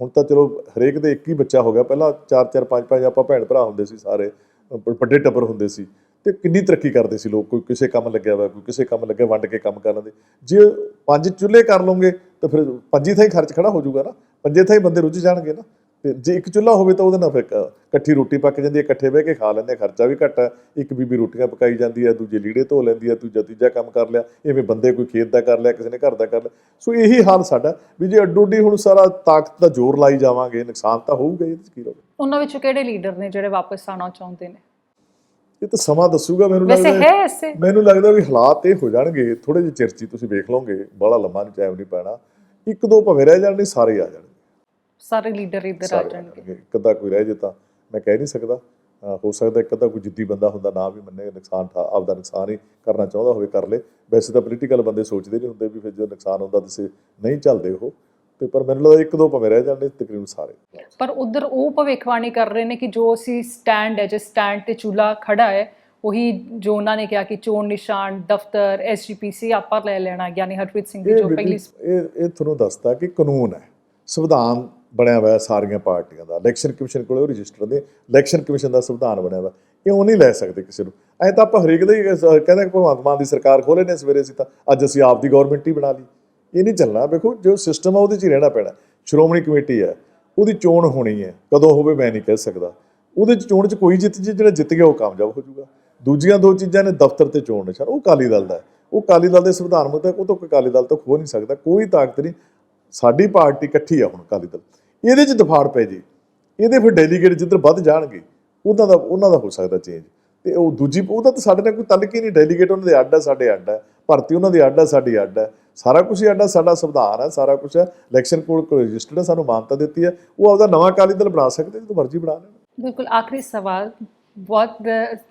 ਹੁਣ ਤਾਂ ਚਲੋ ਹਰੇਕ ਦੇ ਇੱਕ ਹੀ ਬੱਚਾ ਹੋ ਗਿਆ। ਪਹਿਲਾਂ ਚਾਰ ਚਾਰ, ਪੰਜ ਪੰਜ ਆਪਾਂ ਭੈਣ ਭਰਾ ਹੁੰਦੇ ਸੀ ਸਾਰੇ ਵੱਡੇ ਟੱਬਰ ਹੁੰਦੇ ਸੀ। ਤੇ ਕਿੰਨੀ ਤਰੱਕੀ ਕਰਦੇ ਸੀ ਲੋਕ? ਕੋਈ ਕਿਸੇ ਕੰਮ ਲੱਗਿਆ ਹੋਇਆ ਕੋਈ ਕਿਸੇ ਕੰਮ ਲੱਗਿਆ ਵੰਡ ਕੇ ਕੰਮ ਕਰ ਲੈਂਦੇ ਜੇ ਪੰਜ ਚੁੱਲ੍ਹੇ ਕਰ ਲਓਗੇ ਤਾਂ ਫਿਰ ਪੰਜੀ ਥਾਂ ਹੀ ਖਰਚ ਖੜਾ ਹੋ ਜਾਊਗਾ ਨਾ? ਪੰਜੇ ਥਾਂ ਹੀ ਬੰਦੇ ਰੁੱਝ ਜਾਣਗੇ ਨਾ? ਤੇ ਜੇ ਇੱਕ ਚੁੱਲ੍ਹਾ ਹੋਵੇ ਤਾਂ ਉਹਦੇ ਨਾਲ ਫਿਰ ਇਕੱਠੀ ਰੋਟੀ ਪੱਕ ਜਾਂਦੀ ਹੈ ਇਕੱਠੇ ਬਹਿ ਕੇ ਖਾ ਲੈਂਦੇ ਆ, ਖਰਚਾ ਵੀ ਘੱਟ ਹੈ। ਇੱਕ ਬੀਬੀ ਰੋਟੀਆਂ ਪਕਾਈ ਜਾਂਦੀ ਹੈ ਦੂਜੇ ਲੀੜੇ ਧੋ ਲੈਂਦੀ ਹੈ ਦੂਜਾ ਤੀਜਾ ਕੰਮ ਕਰ ਲਿਆ ਇਵੇਂ ਬੰਦੇ ਕੋਈ ਖੇਤ ਦਾ ਕਰ ਲਿਆ ਕਿਸੇ ਨੇ ਘਰ ਦਾ ਕਰ ਲਿਆ। ਸੋ ਇਹੀ ਹਾਲ ਸਾਡਾ ਵੀ ਜੇ ਅੱਡੋ ਅੱਡੀ ਹੁਣ ਸਾਰਾ ਤਾਕਤ ਦਾ ਜ਼ੋਰ ਲਾਈ ਜਾਵਾਂਗੇ ਨੁਕਸਾਨ ਤਾਂ ਹੋਊਗਾ ਹੀ, ਇਹਦੇ 'ਚ ਕੀ ਰਹੂਗਾ ਉਹਨਾਂ ਵਿੱਚੋਂ ਕਿਹੜੇ ਲੀਡਰ ਨੇ ਜਿਹੜੇ ਵਾਪਸ ਆਉਣਾ ਚਾਹੁੰਦੇ ਨੇ? ਇਹ ਤਾਂ ਸਮਾਂ ਦੱਸੂਗਾ ਮੈਨੂੰ ਵੈਸੇ ਲੱਗਦਾ। ਹੈ ਐਸੇ। ਮੈਨੂੰ ਲੱਗਦਾ ਵੀ ਹਾਲਾਤ ਇਹ ਹੋ ਜਾਣਗੇ। ਥੋੜੇ ਜਿਹੇ ਚਿਰ 'ਚ ਤੁਸੀਂ ਵੇਖ ਲਓਗੇ। ਬੜਾ ਲੰਮਾ ਨਹੀਂ ਟਾਈਮ ਨਹੀਂ ਪੈਣਾ। ਇੱਕ ਦੋ ਭਵੇਂ ਰਹਿ ਜਾਣਗੇ ਸਾਰੇ ਆ ਜਾਣਗੇ। ਸਾਰੇ ਲੀਡਰ ਇੱਧਰ ਆ ਜਾਣਗੇ। ਅੱਧਾ ਕੋਈ ਰਹਿ ਜੇ ਤਾਂ ਮੈਂ ਕਹਿ ਨਹੀਂ ਸਕਦਾ। ਹੋ ਸਕਦਾ ਇੱਕ ਅੱਧਾ ਕੋਈ ਜਿੱਦੀ ਬੰਦਾ ਹੁੰਦਾ ਨਾ ਵੀ ਮੰਨੇ ਨੁਕਸਾਨ ਠਾ ਆਪਦਾ ਨੁਕਸਾਨ ਹੀ ਕਰਨਾ ਚਾਹੁੰਦਾ ਹੋਵੇ ਕਰ ਲੇ। ਵੈਸੇ ਤਾਂ ਪੋਲੀਟੀਕਲ ਬੰਦੇ ਸੋਚਦੇ ਨਹੀਂ ਹੁੰਦੇ ਵੀ ਫਿਰ ਜੋ ਨੁਕਸਾਨ ਹੁੰਦਾ ਤੁਸੀਂ ਨਹੀਂ ਚੱਲਦੇ ਉਹ। ਤੇ ਪਰ ਮੈਨੂੰ ਲੱਗਦਾ ਇੱਕ ਦੋ ਭਵੇਂ ਰਹਿ ਜਾਣਗੇ ਤਕਰੀਬਨ ਸਾਰੇ। ਪਰ ਉਧਰ ਉਹ ਭਵਿੱਖਬਾਣੀ ਕਰ ਰਹੇ ਨੇ ਕਿ ਜੋ ਅਸੀਂ ਸਟੈਂਡ ਹੈ ਜੇ ਸਟੈਂਡ ਤੇ ਚੂਲਾ ਖੜਾ ਹੈ ਉਹੀ ਜੋ ਉਹਨਾਂ ਨੇ ਕਿਹਾ ਕਿ ਚੋਣ ਨਿਸ਼ਾਨ ਦਫ਼ਤਰ ਐਸਜੀਪੀਸੀ ਆਪਾਂ ਲੈ ਲੈਣਾ ਯਾਨੀ ਹਰਪ੍ਰੀਤ ਸਿੰਘ ਦੀ ਇਹ ਜੋ ਪਹਿਲੀ ਇਹ ਇਹ ਤੁਹਾਨੂੰ ਦੱਸਦਾ ਕਿ ਕਾਨੂੰਨ ਹੈ ਸੰਵਿਧਾਨ ਬਣਿਆ ਹੋਇਆ ਸਾਰੀਆਂ ਪਾਰਟੀਆਂ ਦਾ ਇਲੈਕਸ਼ਨ ਕਮਿਸ਼ਨ ਕੋਲੇ ਉਹ ਰਜਿਸਟਰ ਦੇ ਇਲੈਕਸ਼ਨ ਕਮਿਸ਼ਨ ਦਾ ਸੰਵਿਧਾਨ ਬਣਿਆ ਹੋਇਆ ਇਹ ਉਹ ਨਹੀਂ ਲੈ ਸਕਦੇ ਕਿਸੇ ਨੂੰ। ਐ ਤਾਂ ਆਪਾਂ ਹਰੇਕ ਦਾ ਹੀ ਕਹਿੰਦੇ ਕਿ ਭਗਵੰਤ ਮਾਨ ਦੀ ਸਰਕਾਰ ਖੋਲੇ ਨੇ ਸਵੇਰੇ ਸੀ ਤਾਂ ਅੱਜ ਅਸੀਂ ਆਪ ਦੀ ਗਵਰਨਮੈਂਟ ਹੀ ਬਣਾ ਲਈ। ਇਹ ਨਹੀਂ ਚੱਲਣਾ। ਵੇਖੋ, ਜੋ ਸਿਸਟਮ ਆ, ਉਹਦੇ 'ਚ ਹੀ ਰਹਿਣਾ ਪੈਣਾ। ਸ਼੍ਰੋਮਣੀ ਕਮੇਟੀ ਹੈ, ਉਹਦੀ ਚੋਣ ਹੋਣੀ ਹੈ। ਕਦੋਂ ਹੋਵੇ ਮੈਂ ਨਹੀਂ ਕਹਿ ਸਕਦਾ। ਉਹਦੇ 'ਚ ਚੋਣ 'ਚ ਕੋਈ ਜਿੱਤ ਜੇ, ਜਿਹੜਾ ਜਿੱਤ ਗਿਆ, ਉਹ ਕਾਮਯਾਬ ਹੋ ਜਾਊਗਾ। ਦੂਜੀਆਂ ਦੋ ਚੀਜ਼ਾਂ ਨੇ ਦਫ਼ਤਰ ਤੇ ਚੋਣ ਨਿਸ਼ਾਨ ਉਹ ਅਕਾਲੀ ਦਲ ਦਾ ਉਹ ਅਕਾਲੀ ਦਲ ਦੇ ਸੰਵਿਧਾਨ ਮੁਤਾਬਕ ਉਹ ਤੋਂ ਕੋਈ ਅਕਾਲੀ ਦਲ ਤੋਂ ਖੋ ਨਹੀਂ ਸਕਦਾ। ਕੋਈ ਤਾਕਤ ਨਹੀਂ। ਸਾਡੀ ਪਾਰਟੀ ਇਕੱਠੀ ਆ ਹੁਣ ਅਕਾਲੀ ਦਲ। ਇਹਦੇ 'ਚ ਦਫਾੜ ਪੈ ਜੀ। ਇਹਦੇ ਫਿਰ ਡੈਲੀਗੇਟ ਜਿੱਧਰ ਵੱਧ ਜਾਣਗੇ, ਉਹਨਾਂ ਦਾ ਉਹਨਾਂ ਦਾ ਹੋ ਸਕਦਾ ਚੇਂਜ ਤੇ ਉਹ ਦੂਜੀ ਉਹਦਾ ਤਾਂ ਸਾਡੇ ਨਾਲ ਕੋਈ ਤਲਕ ਹੀ ਨਹੀਂ। ਡੈਲੀਗੇਟ ਉਹਨਾਂ ਦੇ ਅੱਡ ਆ, ਸਾਡੇ ਅੱਡ ਹੈ ਭਰਤੀ ਉਹਨਾਂ ਦੀ ਅੱਡ ਆ, ਸਾਡੀ ਅੱਡ ਹੈ ਸਾਰਾ ਕੁਝ ਹੀ ਹੈ ਸਾਡਾ ਸੰਵਿਧਾਨ ਹੈ ਸਾਰਾ ਕੁਝ ਹੈ। ਇਲੈਕਸ਼ਨ ਕੋਡ ਕੋ ਰਜਿਸਟਰਡ ਹੈ ਸਾਨੂੰ ਮਾਨਤਾ ਦਿੱਤੀ ਹੈ। ਉਹ ਆਪਦਾ ਨਵਾਂ ਅਕਾਲੀ ਦਲ ਬਣਾ ਸਕਦੇ ਜਦੋਂ ਮਰਜ਼ੀ ਬਣਾ ਲੈਣ। ਬਿਲਕੁਲ ਆਖਰੀ ਸਵਾਲ। ਬਹੁਤ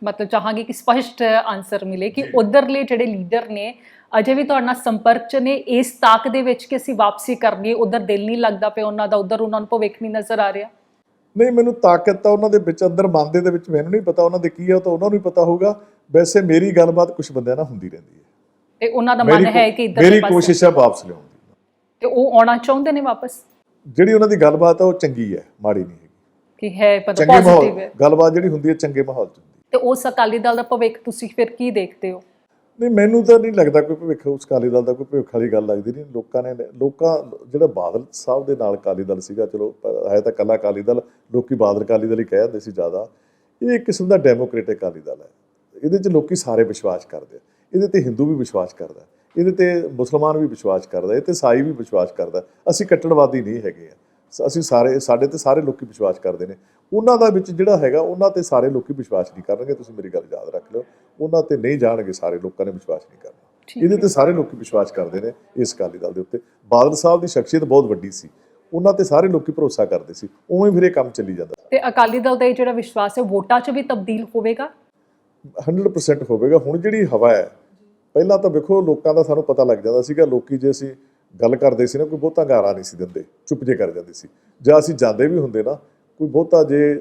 ਮਤਲਬ ਚਾਹਾਂਗੇ ਕਿ ਸਪਸ਼ਟ ਆਨਸਰ ਮਿਲੇ ਕਿ ਉਧਰਲੇ ਜਿਹੜੇ ਲੀਡਰ ਨੇ ਅਜੇ ਵੀ ਤੁਹਾਡੇ ਨਾਲ ਸੰਪਰਕ ਚ ਨੇ। ਇਸ ਤਾਕ ਦੇ ਵਿੱਚ ਕਿ ਅਸੀਂ ਵਾਪਸੀ ਕਰਨੀ ਉਧਰ ਦਿਲ ਨਹੀਂ ਲੱਗਦਾ ਪਿਆ ਉਹਨਾਂ ਦਾ ਉਧਰ ਉਹਨਾਂ ਨੂੰ ਭਵਿੱਖ ਨਹੀਂ ਨਜ਼ਰ ਆ ਰਿਹਾ। ਨਹੀਂ ਮੈਨੂੰ ਤਾਕਤ ਤਾਂ ਉਹਨਾਂ ਦੇ ਵਿੱਚ ਅੰਦਰ ਮਨ ਦੇ ਵਿੱਚ ਮੈਨੂੰ ਨਹੀਂ ਪਤਾ ਉਹਨਾਂ ਦੇ ਕੀ ਹੈ ਉਹ ਤਾਂ ਉਹਨਾਂ ਨੂੰ ਹੀ ਪਤਾ ਹੋਊਗਾ। ਵੈਸੇ ਮੇਰੀ ਗੱਲਬਾਤ ਕੁਝ ਬੰਦਿਆਂ ਨਾਲ ਹੁੰਦੀ ਰਹਿੰਦੀ ਹੈ। ਤੇ ਉਹਨਾਂ ਦਾ ਮਨ ਹੈ ਕਿ ਇੱਧਰ ਮੇਰੀ ਕੋਸ਼ਿਸ਼ ਹੈ ਵਾਪਸ ਲਿਆਉਣ ਦੀ। ਤੇ ਉਹ ਆਉਣਾ ਚਾਹੁੰਦੇ ਨੇ ਵਾਪਸ? ਜਿਹੜੀ ਉਹਨਾਂ ਦੀ ਗੱਲਬਾਤ ਹੈ ਉਹ ਚੰਗੀ ਹੈ ਮਾੜੀ ਨਹੀਂ ਹੈਗੀ। ਕਿ ਹੈ ਚੰਗੇ ਮਾਹੌਲ ਪੋਜ਼ਿਟਿਵ ਹੈ। ਗੱਲਬਾਤ ਜਿਹੜੀ ਹੁੰਦੀ ਹੈ ਚੰਗੇ ਮਾਹੌਲ 'ਚ ਹੁੰਦੀ ਤੇ ਉਸ ਅਕਾਲੀ ਦਲ ਦਾ ਭਵਿੱਖ ਤੁਸੀਂ ਫਿਰ ਕੀ ਦੇਖਦੇ ਹੋ? ਨਹੀਂ ਮੈਨੂੰ ਤਾਂ ਨਹੀਂ ਲੱਗਦਾ ਕੋਈ ਭਵਿੱਖ ਉਸ ਅਕਾਲੀ ਦਲ ਦਾ ਕੋਈ ਭਵਿੱਖ ਵਾਲੀ ਗੱਲ ਲੱਗਦੀ ਨਹੀਂ। ਲੋਕਾਂ ਨੇ ਲੋਕਾਂ ਜਿਹੜਾ ਬਾਦਲ ਸਾਹਿਬ ਦੇ ਨਾਲ ਅਕਾਲੀ ਦਲ ਸੀਗਾ ਚਲੋ ਪ- ਹੈ ਤਾਂ ਕੱਲਾ ਅਕਾਲੀ ਦਲ ਲੋਕੀ ਬਾਦਲ ਅਕਾਲੀ ਦਲ ਹੀ ਕਹਿ ਦਿੰਦੇ ਸੀ ਜ਼ਿਆਦਾ। ਇਹ ਇੱਕ ਕਿਸਮ ਦਾ ਡੈਮੋਕ੍ਰੈਟਿਕ ਅਕਾਲੀ ਦਲ ਹੈ। ਇਹਦੇ 'ਚ ਲੋਕੀ ਸਾਰੇ ਵਿਸ਼ਵਾਸ ਕਰਦੇ ਆ। ਇਹਦੇ ਤੇ ਹਿੰਦੂ ਵੀ ਵਿਸ਼ਵਾਸ ਕਰਦਾ ਇਹਦੇ ਤੇ ਮੁਸਲਮਾਨ ਵੀ ਵਿਸ਼ਵਾਸ ਕਰਦਾ ਇਹ ਤੇ ਸਾਈ ਵੀ ਵਿਸ਼ਵਾਸ ਕਰਦਾ ਅਸੀਂ ਕੱਟੜਵਾਦੀ ਨਹੀਂ ਹੈਗੇ ਆ। ਅਸੀਂ ਸਾਰੇ ਸਾਡੇ ਤੇ ਸਾਰੇ ਲੋਕੀ ਵਿਸ਼ਵਾਸ ਕਰਦੇ ਨੇ। ਉਹਨਾਂ ਦਾ ਵਿੱਚ ਜਿਹੜਾ ਹੈਗਾ ਉਹਨਾਂ ਤੇ ਸਾਰੇ ਲੋਕੀ ਵਿਸ਼ਵਾਸ ਨਹੀਂ ਕਰਨਗੇ। ਤੁਸੀਂ ਮੇਰੀ ਗੱਲ ਯਾਦ ਰੱਖ ਲਿਓ। ਉਹਨਾਂ ਤੇ ਨਹੀਂ ਜਾਣਗੇ ਸਾਰੇ ਲੋਕਾਂ ਨੇ ਵਿਸ਼ਵਾਸ ਨਹੀਂ ਕਰਨਾ। ਇਹਦੇ ਤੇ ਸਾਰੇ ਲੋਕੀ ਵਿਸ਼ਵਾਸ ਕਰਦੇ ਨੇ ਇਸ ਅਕਾਲੀ ਦਲ ਦੇ ਉੱਤੇ। ਬਾਦਲ ਸਾਹਿਬ ਦੀ ਸ਼ਖਸੀਅਤ ਬਹੁਤ ਵੱਡੀ ਸੀ। ਉਹਨਾਂ ਤੇ ਸਾਰੇ ਲੋਕੀ ਭਰੋਸਾ ਕਰਦੇ ਸੀ। ਉਵੇਂ ਫਿਰ ਇਹ ਕੰਮ ਚੱਲੀ ਜਾਂਦਾ ਤੇ ਅਕਾਲੀ ਦਲ ਦਾ ਇਹ ਜਿਹੜਾ ਵਿਸ਼ਵਾਸ ਹੈ ਵੋਟਾਂ 'ਚ ਵੀ ਤਬਦੀਲ ਹੋਵੇਗਾ? 100% ਹੋਵੇਗਾ। ਹੁਣ ਜਿਹੜੀ ਹਵਾ ਹੈ ਪਹਿਲਾਂ ਤਾਂ ਵੇਖੋ, ਲੋਕਾਂ ਦਾ ਸਾਨੂੰ ਪਤਾ ਲੱਗ ਜਾਂਦਾ ਸੀਗਾ, ਲੋਕੀ ਜੇ ਅਸੀਂ ਗੱਲ ਕਰਦੇ ਸੀ ਨਾ, ਕੋਈ ਬਹੁਤਾ ਗਾਰਾ ਨਹੀਂ ਸੀ ਦਿੰਦੇ, ਚੁੱਪ ਜੇ ਕਰ ਜਾਂਦੇ ਸੀ। ਜਾਂ ਅਸੀਂ ਜਾਂਦੇ ਵੀ ਹੁੰਦੇ ਨਾ, ਕੋਈ ਬਹੁਤਾ ਜੇ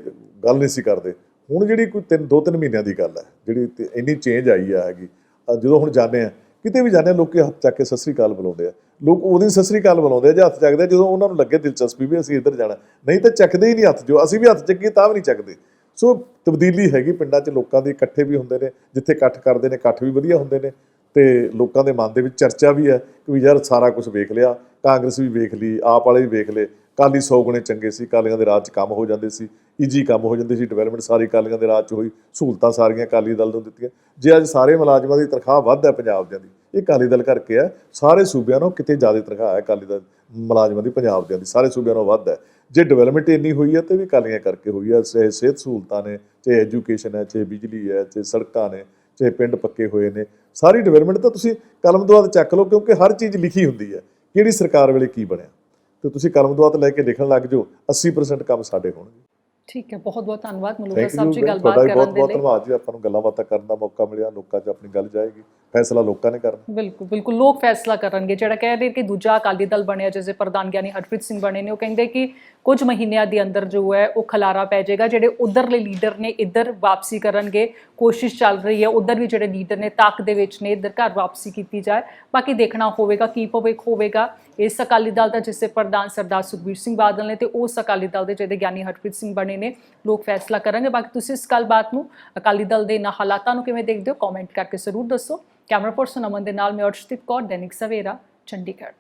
ਗੱਲ ਨਹੀਂ ਸੀ ਕਰਦੇ। ਹੁਣ ਜਿਹੜੀ ਕੋਈ ਤਿੰਨ, ਦੋ, ਤਿੰਨ ਮਹੀਨਿਆਂ ਦੀ ਗੱਲ ਹੈ, ਜਿਹੜੀ ਤੇ ਇੰਨੀ ਚੇਂਜ ਆਈ ਆ ਹੈਗੀ ਜਦੋਂ ਹੁਣ ਜਾਂਦੇ ਆ, ਕਿਤੇ ਵੀ ਜਾਂਦੇ ਆ, ਲੋਕੀ ਹੱਥ ਚੱਕ ਕੇ ਸਤਿ ਸ੍ਰੀ ਅਕਾਲ ਬੁਲਾਉਂਦੇ ਆ। ਲੋਕ ਉਹਦੀ ਸਤਿ ਸ੍ਰੀ ਅਕਾਲ ਬੁਲਾਉਂਦੇ ਆ, ਜਾਂ ਹੱਥ ਚੱਕਦੇ ਆ, ਜਦੋਂ ਉਹਨਾਂ ਨੂੰ ਲੱਗੇ ਦਿਲਚਸਪੀ ਵੀ ਅਸੀਂ ਇੱਧਰ ਜਾਣਾ, ਨਹੀਂ ਤਾਂ ਚੱਕਦੇ ਹੀ ਨਹੀਂ ਹੱਥ, ਜੋ ਅਸੀਂ ਵੀ ਹੱਥ ਚੱਕੀਏ ਤਾਂ ਵੀ ਨਹੀਂ ਚੱਕਦੇ। ਸੋ ਤਬਦੀਲੀ ਹੈਗੀ ਪਿੰਡਾਂ 'ਚ, ਲੋਕਾਂ ਦੇ ਇਕੱਠੇ ਵੀ ਹੁੰਦੇ ਨੇ, ਜਿੱਥੇ ਇਕੱਠ ਕਰਦੇ ਨੇ, ਇਕੱਠ ਵੀ ਵਧੀਆ ਹੁੰਦੇ ਨੇ। ਤੇ ਲੋਕਾਂ ਦੇ ਮਨ ਦੇ ਵਿੱਚ ਚਰਚਾ ਵੀ ਹੈ ਕਿ ਵੀ ਯਾਰ ਸਾਰਾ ਕੁਝ ਵੇਖ ਲਿਆ, ਕਾਂਗਰਸ ਵੀ ਵੇਖ ਲਈ, ਆਪ ਵਾਲੇ ਵੀ ਵੇਖ ਲਏ। ਕਾਲੀ ਸੌ ਗੁਣੇ ਚੰਗੇ ਸੀ ਕਾਲੀਆਂ ਦੇ ਰਾਜ 'ਚ ਕੰਮ ਹੋ ਜਾਂਦੇ ਸੀ, ਈਜੀ ਕੰਮ ਹੋ ਜਾਂਦੇ ਸੀ ਡਿਵੈਲਪਮੈਂਟ ਸਾਰੀ ਕਾਲੀਆਂ ਦੇ ਰਾਜ 'ਚ ਹੋਈ, ਸਹੂਲਤਾਂ ਸਾਰੀਆਂ ਕਾਲੀ ਦਲ ਨੂੰ ਦਿੱਤੀਆਂ। ਜੇ ਅੱਜ ਸਾਰੇ ਮੁਲਾਜ਼ਮਾਂ ਦੀ ਤਨਖਾਹ ਵੱਧ ਹੈ ਪੰਜਾਬ ਦਿਆਂ ਦੀ, ਇਹ ਕਾਲੀ ਦਲ ਕਰਕੇ ਹੈ, ਸਾਰੇ ਸੂਬਿਆਂ ਨੂੰ ਕਿਤੇ ਜ਼ਿਆਦਾ ਤਨਖਾਹ ਹੈ ਕਾਲੀ ਦਲ, ਮੁਲਾਜ਼ਮਾਂ ਦੀ ਪੰਜਾਬ ਦਿਆਂ ਦੀ, ਸਾਰੇ ਸੂਬਿਆਂ ਨੂੰ ਵੱਧ ਹੈ। ਜੇ ਡਿਵੈਲਪਮੈਂਟ ਇੰਨੀ ਹੋਈ ਹੈ ਤੇ ਵੀ ਕਾਲੀਆਂ ਕਰਕੇ ਹੋਈ ਹੈ, ਚਾਹੇ ਸਿਹਤ ਸਹੂਲਤਾਂ ਨੇ, ਚਾਹੇ ਐਜੂਕੇਸ਼ਨ ਹੈ, ਚਾਹੇ ਬਿਜਲੀ ਹੈ, ਚਾਹੇ ਸੜਕਾਂ ਨੇ ਚਾਹੇ ਪਿੰਡ ਪੱਕੇ ਹੋਏ ਨੇ ਸਾਰੀ ਡਿਵੈਲਪਮੈਂਟ ਤਾਂ ਤੁਸੀਂ ਕਲਮ ਦੁਆਤ ਚੱਕ ਲਓ ਕਿਉਂਕਿ ਹਰ ਚੀਜ਼ ਲਿਖੀ ਹੁੰਦੀ ਹੈ। ਕਿਹੜੀ ਸਰਕਾਰ ਵੇਲੇ ਕੀ ਬਣਿਆ? ਤੇ ਤੁਸੀਂ ਕਲਮ ਦੁਆਤ ਲੈ ਕੇ ਲਿਖਣ ਲੱਗ ਜਾਓ 80% ਕੰਮ ਸਾਡੇ ਹੋਣਗੇ। ਠੀਕ ਹੈ ਬਹੁਤ ਬਹੁਤ ਧੰਨਵਾਦ ਮਲੂਕਾ ਸਾਹਿਬ ਜੀ ਗੱਲਬਾਤ ਬਹੁਤ ਕਰਨ ਦੇ ਬਹੁਤ ਲਈ। ਧੰਨਵਾਦ ਜੀ ਆਪਾਂ ਨੂੰ ਗੱਲਾਂ ਬਾਤਾਂ ਕਰਨ ਦਾ ਮੌਕਾ ਮਿਲਿਆ ਲੋਕਾਂ 'ਚ ਆਪਣੀ ਗੱਲ ਜਾਏਗੀ। ਫੈਸਲਾ ਲੋਕਾਂ ਨੇ ਕਰਨਾ। ਬਿਲਕੁਲ ਬਿਲਕੁਲ, ਲੋਕ ਫੈਸਲਾ ਕਰਨਗੇ। ਜਿਹੜਾ ਕਹਿ ਰਹੇ ਕਿ ਦੂਜਾ ਅਕਾਲੀ ਦਲ ਬਣਿਆ ਜਿਵੇਂ ਪ੍ਰਧਾਨ ਗਿਆਨੀ ਹਰਪ੍ਰੀਤ ਸਿੰਘ ਬਣੇ ਨੇ, ਉਹ ਕਹਿੰਦੇ ਕਿ ਕੁਝ ਮਹੀਨਿਆਂ ਦੇ ਅੰਦਰ ਜੋ ਹੈ, ਉਹ ਖਲਾਰਾ ਪੈ ਜਾਏਗਾ। ਜਿਹੜੇ ਉਧਰਲੇ ਲੀਡਰ ਨੇ, ਇੱਧਰ ਵਾਪਸੀ ਕਰਨਗੇ, ਕੋਸ਼ਿਸ਼ ਚੱਲ ਰਹੀ ਹੈ, ਉਧਰ ਵੀ ਜਿਹੜੇ ਲੀਡਰ ਨੇ, ਤਾਕ ਦੇ ਵਿੱਚ ਨੇ, ਇੱਧਰ ਘਰ ਵਾਪਸੀ ਕੀਤੀ ਜਾਏ। ਬਾਕੀ ਦੇਖਣਾ ਹੋਵੇਗਾ, ਕੀ ਭਵਿੱਖ ਹੋਵੇਗਾ। ਇਸ ਅਕਾਲੀ ਦਲ ਦਾ, ਜਿਸੇ ਪ੍ਰਧਾਨ ਸਰਦਾਰ ਸੁਖਬੀਰ ਸਿੰਘ ਬਾਦਲ ਨੇ ਤੇ ਉਸ ਅਕਾਲੀ ਦਲ ਦੇ ਜਿਹੜੇ ਗਿਆਨੀ ਹਰਪ੍ਰੀਤ ਸਿੰਘ ਬਣੇ ਨੇ, ਲੋਕ ਫੈਸਲਾ ਕਰਨਗੇ। ਬਾਕੀ ਤੁਸੀਂ ਇਸ ਗੱਲਬਾਤ ਨੂੰ ਅਕਾਲੀ ਦਲ ਦੇ ਨਾ ਹਾਲਾਤਾਂ ਨੂੰ ਕਿਵੇਂ ਦੇਖਦੇ ਹੋ ਕਮੈਂਟ ਕਰਕੇ ਜ਼ਰੂਰ ਦੱਸੋ। ਕੈਮਰਾ ਪਰਸਨ ਅਮਨ ਦੇ ਨਾਲ ਮੈਂ ਅਰਸ਼ਦੀਪ ਕੌਰ ਦੈਨਿਕ ਸਵੇਰਾ ਚੰਡੀਗੜ੍ਹ।